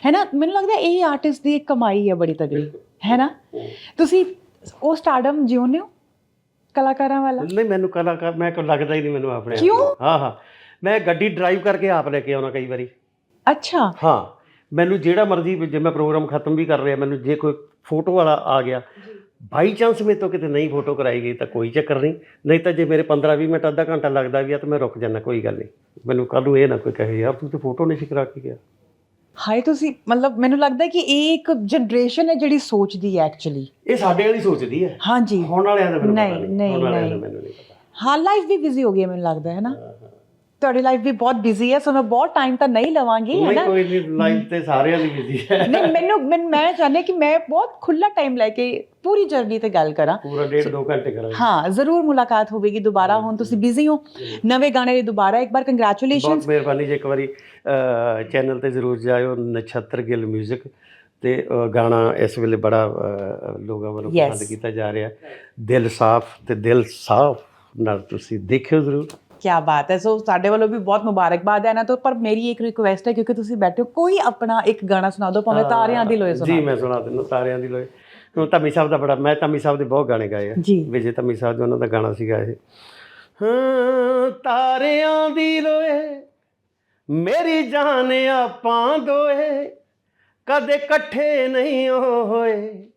ਹੈ। ਨਾ? ਮੈਨੂੰ ਲੱਗਦਾ ਇਹ ਆਰਟਿਸਟ ਦੀ ਕਮਾਈ ਹੈ ਬੜੀ ਤਗੜੀ। ਹੈ ਨਾ? ਤੁਸੀਂ ਉਹ ਸਟਾਰਡਮ ਜਿਉਂਦੇ ਹੋ? ਕਲਾਕਾਰਾਂ ਵਾਲਾ? ਨਹੀਂ ਮੈਨੂੰ ਕਲਾਕਾਰ ਮੈਂ ਕੋਈ ਲੱਗਦਾ ਹੀ ਨਹੀਂ ਮੈਨੂੰ ਆਪਣੇ ਆਪ ਕਿਉਂ? ਹਾਂ ਹਾਂ। ਮੈਂ ਗੱਡੀ ਡਰਾਈਵ ਕਰਕੇ ਆਪ ਲੈ ਕੇ ਆਉਣਾ ਕਈ ਵਾਰੀ। ਅੱਛਾ। ਹਾਂ। ਮੈਨੂੰ ਜਿਹੜਾ ਮਰਜ਼ੀ ਜੇ ਮੈਂ ਪ੍ਰੋਗਰਾਮ ਖਤਮ ਵੀ ਕਰ ਰਿਹਾ ਮੈਨੂੰ ਜੇ ਕੋਈ ਫੋਟੋ ਵਾਲਾ ਆ ਗਿਆ ਬਾਈ ਚਾਂਸ ਮੇਰੇ ਤੋਂ ਕਿਤੇ ਨਹੀਂ ਫੋਟੋ ਕਰਾਈ ਗਈ ਤਾਂ ਕੋਈ ਚੱਕਰ ਨਹੀਂ। ਨਹੀਂ ਤਾਂ ਜੇ ਮੇਰੇ 15 20 ਮਿੰਟ ਅੱਧਾ ਘੰਟਾ ਲੱਗਦਾ ਵੀ ਆ ਤਾਂ ਮੈਂ ਰੁਕ ਜਾਂਦਾ ਕੋਈ ਗੱਲ ਨਹੀਂ। ਮੈਨੂੰ ਕੱਲ ਨੂੰ ਇਹ ਨਾ ਕੋਈ ਕਹੇ ਯਾਰ ਤੂੰ ਤੇ ਫੋਟੋ ਨਹੀਂ ਸੀ ਕਰਾ ਕੇ ਗਿਆ। ਹਾਏ ਤੁਸੀਂ ਮਤਲਬ ਮੈਨੂੰ ਲੱਗਦਾ ਕਿ ਇਹ ਇੱਕ ਜਨਰੇਸ਼ਨ ਹੈ ਜਿਹੜੀ ਸੋਚਦੀ ਹੈ ਐਕਚੁਅਲੀ ਇਹ ਸਾਡੇ ਵਾਲੀ ਸੋਚਦੀ ਹੈ। ਹਾਂਜੀ। ਹੁਣ ਵਾਲਿਆਂ ਦਾ ਮੈਨੂੰ ਪਤਾ ਨਹੀਂ, ਨਹੀਂ। ਨਹੀਂ, ਹੁਣ ਵਾਲਿਆਂ ਦਾ ਨਹੀਂ। ਮੈਨੂੰ ਨਹੀਂ ਪਤਾ। ਹਾਂ ਲਾਈਫ ਵੀ ਬਿਜ਼ੀ ਹੋ ਗਈ ਹੈ ਮੈਨੂੰ ਲੱਗਦਾ ਹੈ ਨਾ। ਤੁਹਾਡੀ ਲਾਈਫ ਵੀ ਬਹੁਤ ਬਿਜ਼ੀ ਹੈ ਸੋ ਮੈਂ ਬਹੁਤ ਟਾਈਮ ਤਾਂ ਨਹੀਂ ਲਵਾਂਗੀ ਹੈ ਨਾ? ਕੋਈ ਨਹੀਂ ਲਾਈਫ ਤੇ ਸਾਰਿਆਂ ਦੀ ਬਿਜ਼ੀ ਹੈ। ਨਹੀਂ ਮੈਨੂੰ ਮੈਂ ਚਾਹੁੰਦੀ ਕਿ ਮੈਂ ਬਹੁਤ ਖੁੱਲਾ ਟਾਈਮ ਲੈ ਕੇ ਪੂਰੀ ਜਰਨੀ ਤੇ ਗੱਲ ਕਰਾਂ। ਪੂਰਾ ਡੇਢ ਦੋ ਘੰਟੇ ਕਰਾਂਗੇ ਹਾਂ ਜ਼ਰੂਰ ਮੁਲਾਕਾਤ ਹੋਵੇਗੀ ਦੁਬਾਰਾ ਹੁਣ ਤੁਸੀਂ ਬਿਜ਼ੀ ਹੋ। ਨਵੇਂ ਗਾਣੇ ਲਈ ਦੁਬਾਰਾ ਇੱਕ ਵਾਰ ਕੰਗ੍ਰੈਚੁਲੇਸ਼ਨਸ ਬਹੁਤ ਮਿਹਰਬਾਨੀ ਜੇ ਇੱਕ ਵਾਰੀ ਚੈਨਲ ਤੇ ਜ਼ਰੂਰ ਜਾਇਓ ਨਛੱਤਰ ਗਿੱਲ 뮤직 ਤੇ ਗਾਣਾ ਇਸ ਵੇਲੇ ਬੜਾ ਲੋਕਾਂ ਵੱਲੋਂ. ਪਸੰਦ ਕੀਤਾ ਜਾ ਰਿਹਾ। ਦਿਲ ਸਾਫ਼ ਤੇ ਦਿਲ ਸਾਫ਼ ਨਾਲ ਤੁਸੀਂ ਦੇਖਿਓ ਜ਼ਰੂਰ। ਕੀ ਬਾਤ ਹੈ। ਸੋ ਸਾਡੇ ਵੱਲੋਂ ਵੀ ਬਹੁਤ ਮੁਬਾਰਕਬਾਦ ਹੈ ਨਾ ਤੋਂ ਪਰ ਮੇਰੀ ਇੱਕ ਰਿਕੁਐਸਟ ਹੈ ਕਿਉਂਕਿ ਤੁਸੀਂ ਬੈਠੇ ਹੋ ਕੋਈ ਆਪਣਾ ਇੱਕ ਗਾਣਾ ਸੁਣਾ ਦਿਓ ਭਾਵੇਂ ਤਾਰਿਆਂ ਦੀ ਲੋਏ ਸੁਣਾ ਜੀ ਮੈਂ ਸੁਣਾ ਦਿੰਦਾ ਤਾਰਿਆਂ ਦੀ ਲੋਏ। ਕਿਉਂ ਧੰਮੀ ਸਾਹਿਬ ਦਾ ਬੜਾ ਮੈਂ ਧੰਮੀ ਸਾਹਿਬ ਦੇ ਬਹੁਤ ਗਾਣੇ ਗਾਏ ਆ। ਜੀ। ਵਿਜੇ ਧੰਮੀ ਸਾਹਿਬ ਦਾ ਉਹਨਾਂ ਦਾ ਗਾਣਾ ਸੀਗਾ ਇਹ। ਤਾਰਿਆਂ ਦੀ ਲੋਏ ਮੇਰੀ ਜਾਨ ਆਪਾਂ ਦੋਏ ਕਦੇ ਇਕੱਠੇ ਨਹੀਂ ਹੋਏ।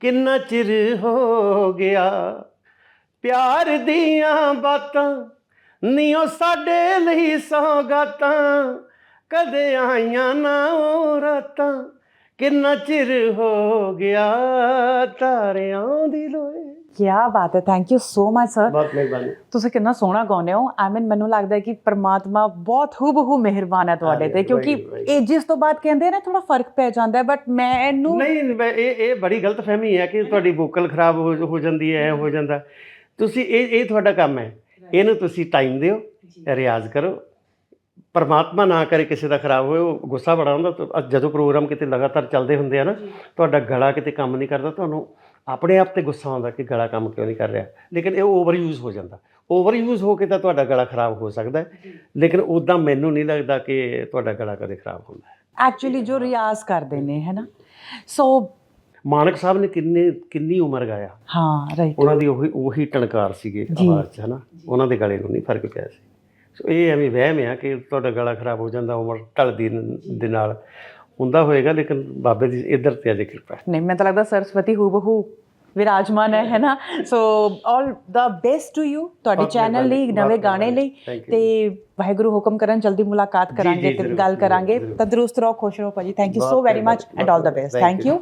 ਕਿੰਨਾ ਚਿਰ ਹੋ ਗਿਆ ਪਿਆਰ ਦੀਆਂ ਬਾਤਾਂ ਨੀਓ ਸਾਡੇ ਲਈ ਸੌਗਾਤਾਂ ਕਦੇ ਆਈਆਂ ਨਾ ਉਹ ਰਾਤਾਂ। ਕਿੰਨਾ ਚਿਰ ਹੋ ਗਿਆ ਤਾਰਿਆਂ ਦੀ ਲੋਏ। ਕੀ ਬਾਤ ਹੈ thank you so much sir ਬਹੁਤ ਮਿਹਰਬਾਨੀ। ਤੁਸੀਂ ਕਿੰਨਾ ਸੋਹਣਾ ਗਾਉਂਦੇ ਹੋ। ਆਈ ਮੀਨ ਮੈਨੂੰ ਲੱਗਦਾ ਹੈ ਕਿ ਪ੍ਰਮਾਤਮਾ ਬਹੁਤ ਹੂਬਹੂ ਮਿਹਰਬਾਨ ਹੈ ਤੁਹਾਡੇ ਤੇ ਕਿਉਂਕਿ right. ਏਜਿਸ ਤੋਂ ਬਾਅਦ ਕਹਿੰਦੇ ਨੇ ਥੋੜਾ ਫ਼ਰਕ ਪੈ ਜਾਂਦਾ ਹੈ ਬਟ ਮੈਨੂੰ ਨਹੀਂ ਮੈਂ- ਇਹ ਇਹ ਬੜੀ ਗਲਤ ਫਹਿਮੀ ਹੈ ਕਿ ਤੁਹਾਡੀ ਵੋਕਲ ਖਰਾਬ ਹੋ ਹੋ ਜਾਂਦੀ ਹੈ ਹੋ ਜਾਂਦਾ। ਤੁਸੀਂ ਇਹ ਇਹ ਤੁਹਾਡਾ ਕੰਮ ਹੈ। ਇਹਨੂੰ ਤੁਸੀਂ ਟਾਈਮ ਦਿਓ ਰਿਆਜ਼ ਕਰੋ। ਪਰਮਾਤਮਾ ਨਾ ਕਰੇ ਕਿਸੇ ਦਾ ਖਰਾਬ ਹੋਏ ਉਹ ਗੁੱਸਾ ਬੜਾ ਹੁੰਦਾ। ਤਾਂ ਜਦੋਂ ਪ੍ਰੋਗਰਾਮ ਕਿਤੇ ਲਗਾਤਾਰ ਚੱਲਦੇ ਹੁੰਦੇ ਆ ਨਾ ਤੁਹਾਡਾ ਗਲਾ ਕਿਤੇ ਕੰਮ ਨਹੀਂ ਕਰਦਾ ਤੁਹਾਨੂੰ ਆਪਣੇ ਆਪ ਤੇ ਗੁੱਸਾ ਆਉਂਦਾ ਕਿ ਗਲਾ ਕੰਮ ਕਿਉਂ ਨਹੀਂ ਕਰ ਰਿਹਾ। ਲੇਕਿਨ ਇਹ ਓਵਰ ਯੂਜ਼ ਹੋ ਜਾਂਦਾ। ਓਵਰ ਯੂਜ਼ ਹੋ ਕੇ ਤਾਂ ਤੁਹਾਡਾ ਗਲਾ ਖਰਾਬ ਹੋ ਸਕਦਾ ਹੈ। ਲੇਕਿਨ ਉਦਾਂ ਮੈਨੂੰ ਨਹੀਂ ਲੱਗਦਾ ਕਿ ਤੁਹਾਡਾ ਗਲਾ ਕਦੇ ਖਰਾਬ ਹੁੰਦਾ। ਐਕਚੁਅਲੀ ਜੋ ਰਿਆਜ਼ ਕਰਦੇ ਨੇ ਹੈ ਨਾ? ਸੋ ਮਾਨਕ ਸਾਹਿਬ ਨੇ ਕਿੰਨੇ ਕਿੰਨੀ ਉਮਰ ਗਾਇਆ? ਹਾਂ ਰਾਈਟ ਉਹਨਾਂ ਦੀ ਉਹੀ ਉਹੀ ਟਣਕਾਰ ਸੀਗੇ ਜੀ। ਆਵਾਜ਼ 'ਚ ਹਨਾ? ਉਹਨਾਂ ਦੇ ਗਲੇ ਨੂੰ ਨਹੀਂ ਫ਼ਰਕ ਪਿਆ ਸੀ। ਸੋ ਇਹ ਐਵੇਂ ਵਹਿਮ ਆ ਕਿ ਤੁਹਾਡਾ ਗਲਾ ਖਰਾਬ ਹੋ ਜਾਂਦਾ ਉਮਰ ਢਲਦੀ ਦੇ ਨਾਲ। ਹੁੰਦਾ ਹੋਏਗਾ ਲੇਕਿਨ ਬਾਬੇ ਦੀ ਇੱਧਰ ਤੇ ਅਜੇ ਕਿਰਪਾ। ਨਹੀਂ ਮੈਂ ਤਾਂ ਲੱਗਦਾ ਸਰਸਵਤੀ ਹੂਬਹੂ ਵਿਰਾਜਮਾਨ ਹੈ ਹੈ ਨਾ? So all the best to you ਤੁਹਾਡੇ ਚੈਨਲ ਲਈ ਨਵੇਂ ਗਾਣੇ ਲਈ. ਤੇ ਵਾਹਿਗੁਰੂ ਹੁਕਮ ਕਰਨ ਜਲਦੀ ਮੁਲਾਕਾਤ ਕਰਾਂਗੇ ਤੇ ਗੱਲ ਕਰਾਂਗੇ। ਤੰਦਰੁਸਤ ਰਹੋ ਖੁਸ਼ ਰਹੋ ਭਾਜੀ। Thank you so very much and all the best thank you.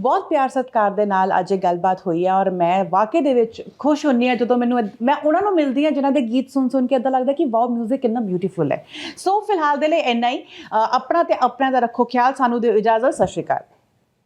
ਬਹੁਤ ਪਿਆਰ ਸਤਿਕਾਰ ਦੇ ਨਾਲ ਅੱਜ ਇਹ ਗੱਲਬਾਤ ਹੋਈ ਹੈ ਔਰ ਮੈਂ ਵਾਕਈ ਦੇ ਵਿੱਚ ਖੁਸ਼ ਹੁੰਨੀ ਆ ਜਦੋਂ ਮੈਨੂੰ ਮੈਂ ਉਹਨਾਂ ਨੂੰ ਮਿਲਦੀ ਆ ਜਿਨ੍ਹਾਂ ਦੇ ਗੀਤ ਸੁਣ ਸੁਣ ਕੇ ਇਦਾਂ ਲੱਗਦਾ ਕਿ ਵਾਓ 뮤직 ਕਿੰਨਾ ਬਿਊਟੀਫੁਲ ਹੈ। ਸੋ ਫਿਲਹਾਲ ਦੇ ਲਈ ਇੰਨਾ ਹੀ। ਆਪਣਾ ਤੇ ਆਪਣਾ ਦਾ ਰੱਖੋ ਖਿਆਲ। ਸਾਨੂੰ ਦਿਓ ਇਜਾਜ਼ਤ। ਸਤਿ ਸ਼੍ਰੀ ਅਕਾਲ।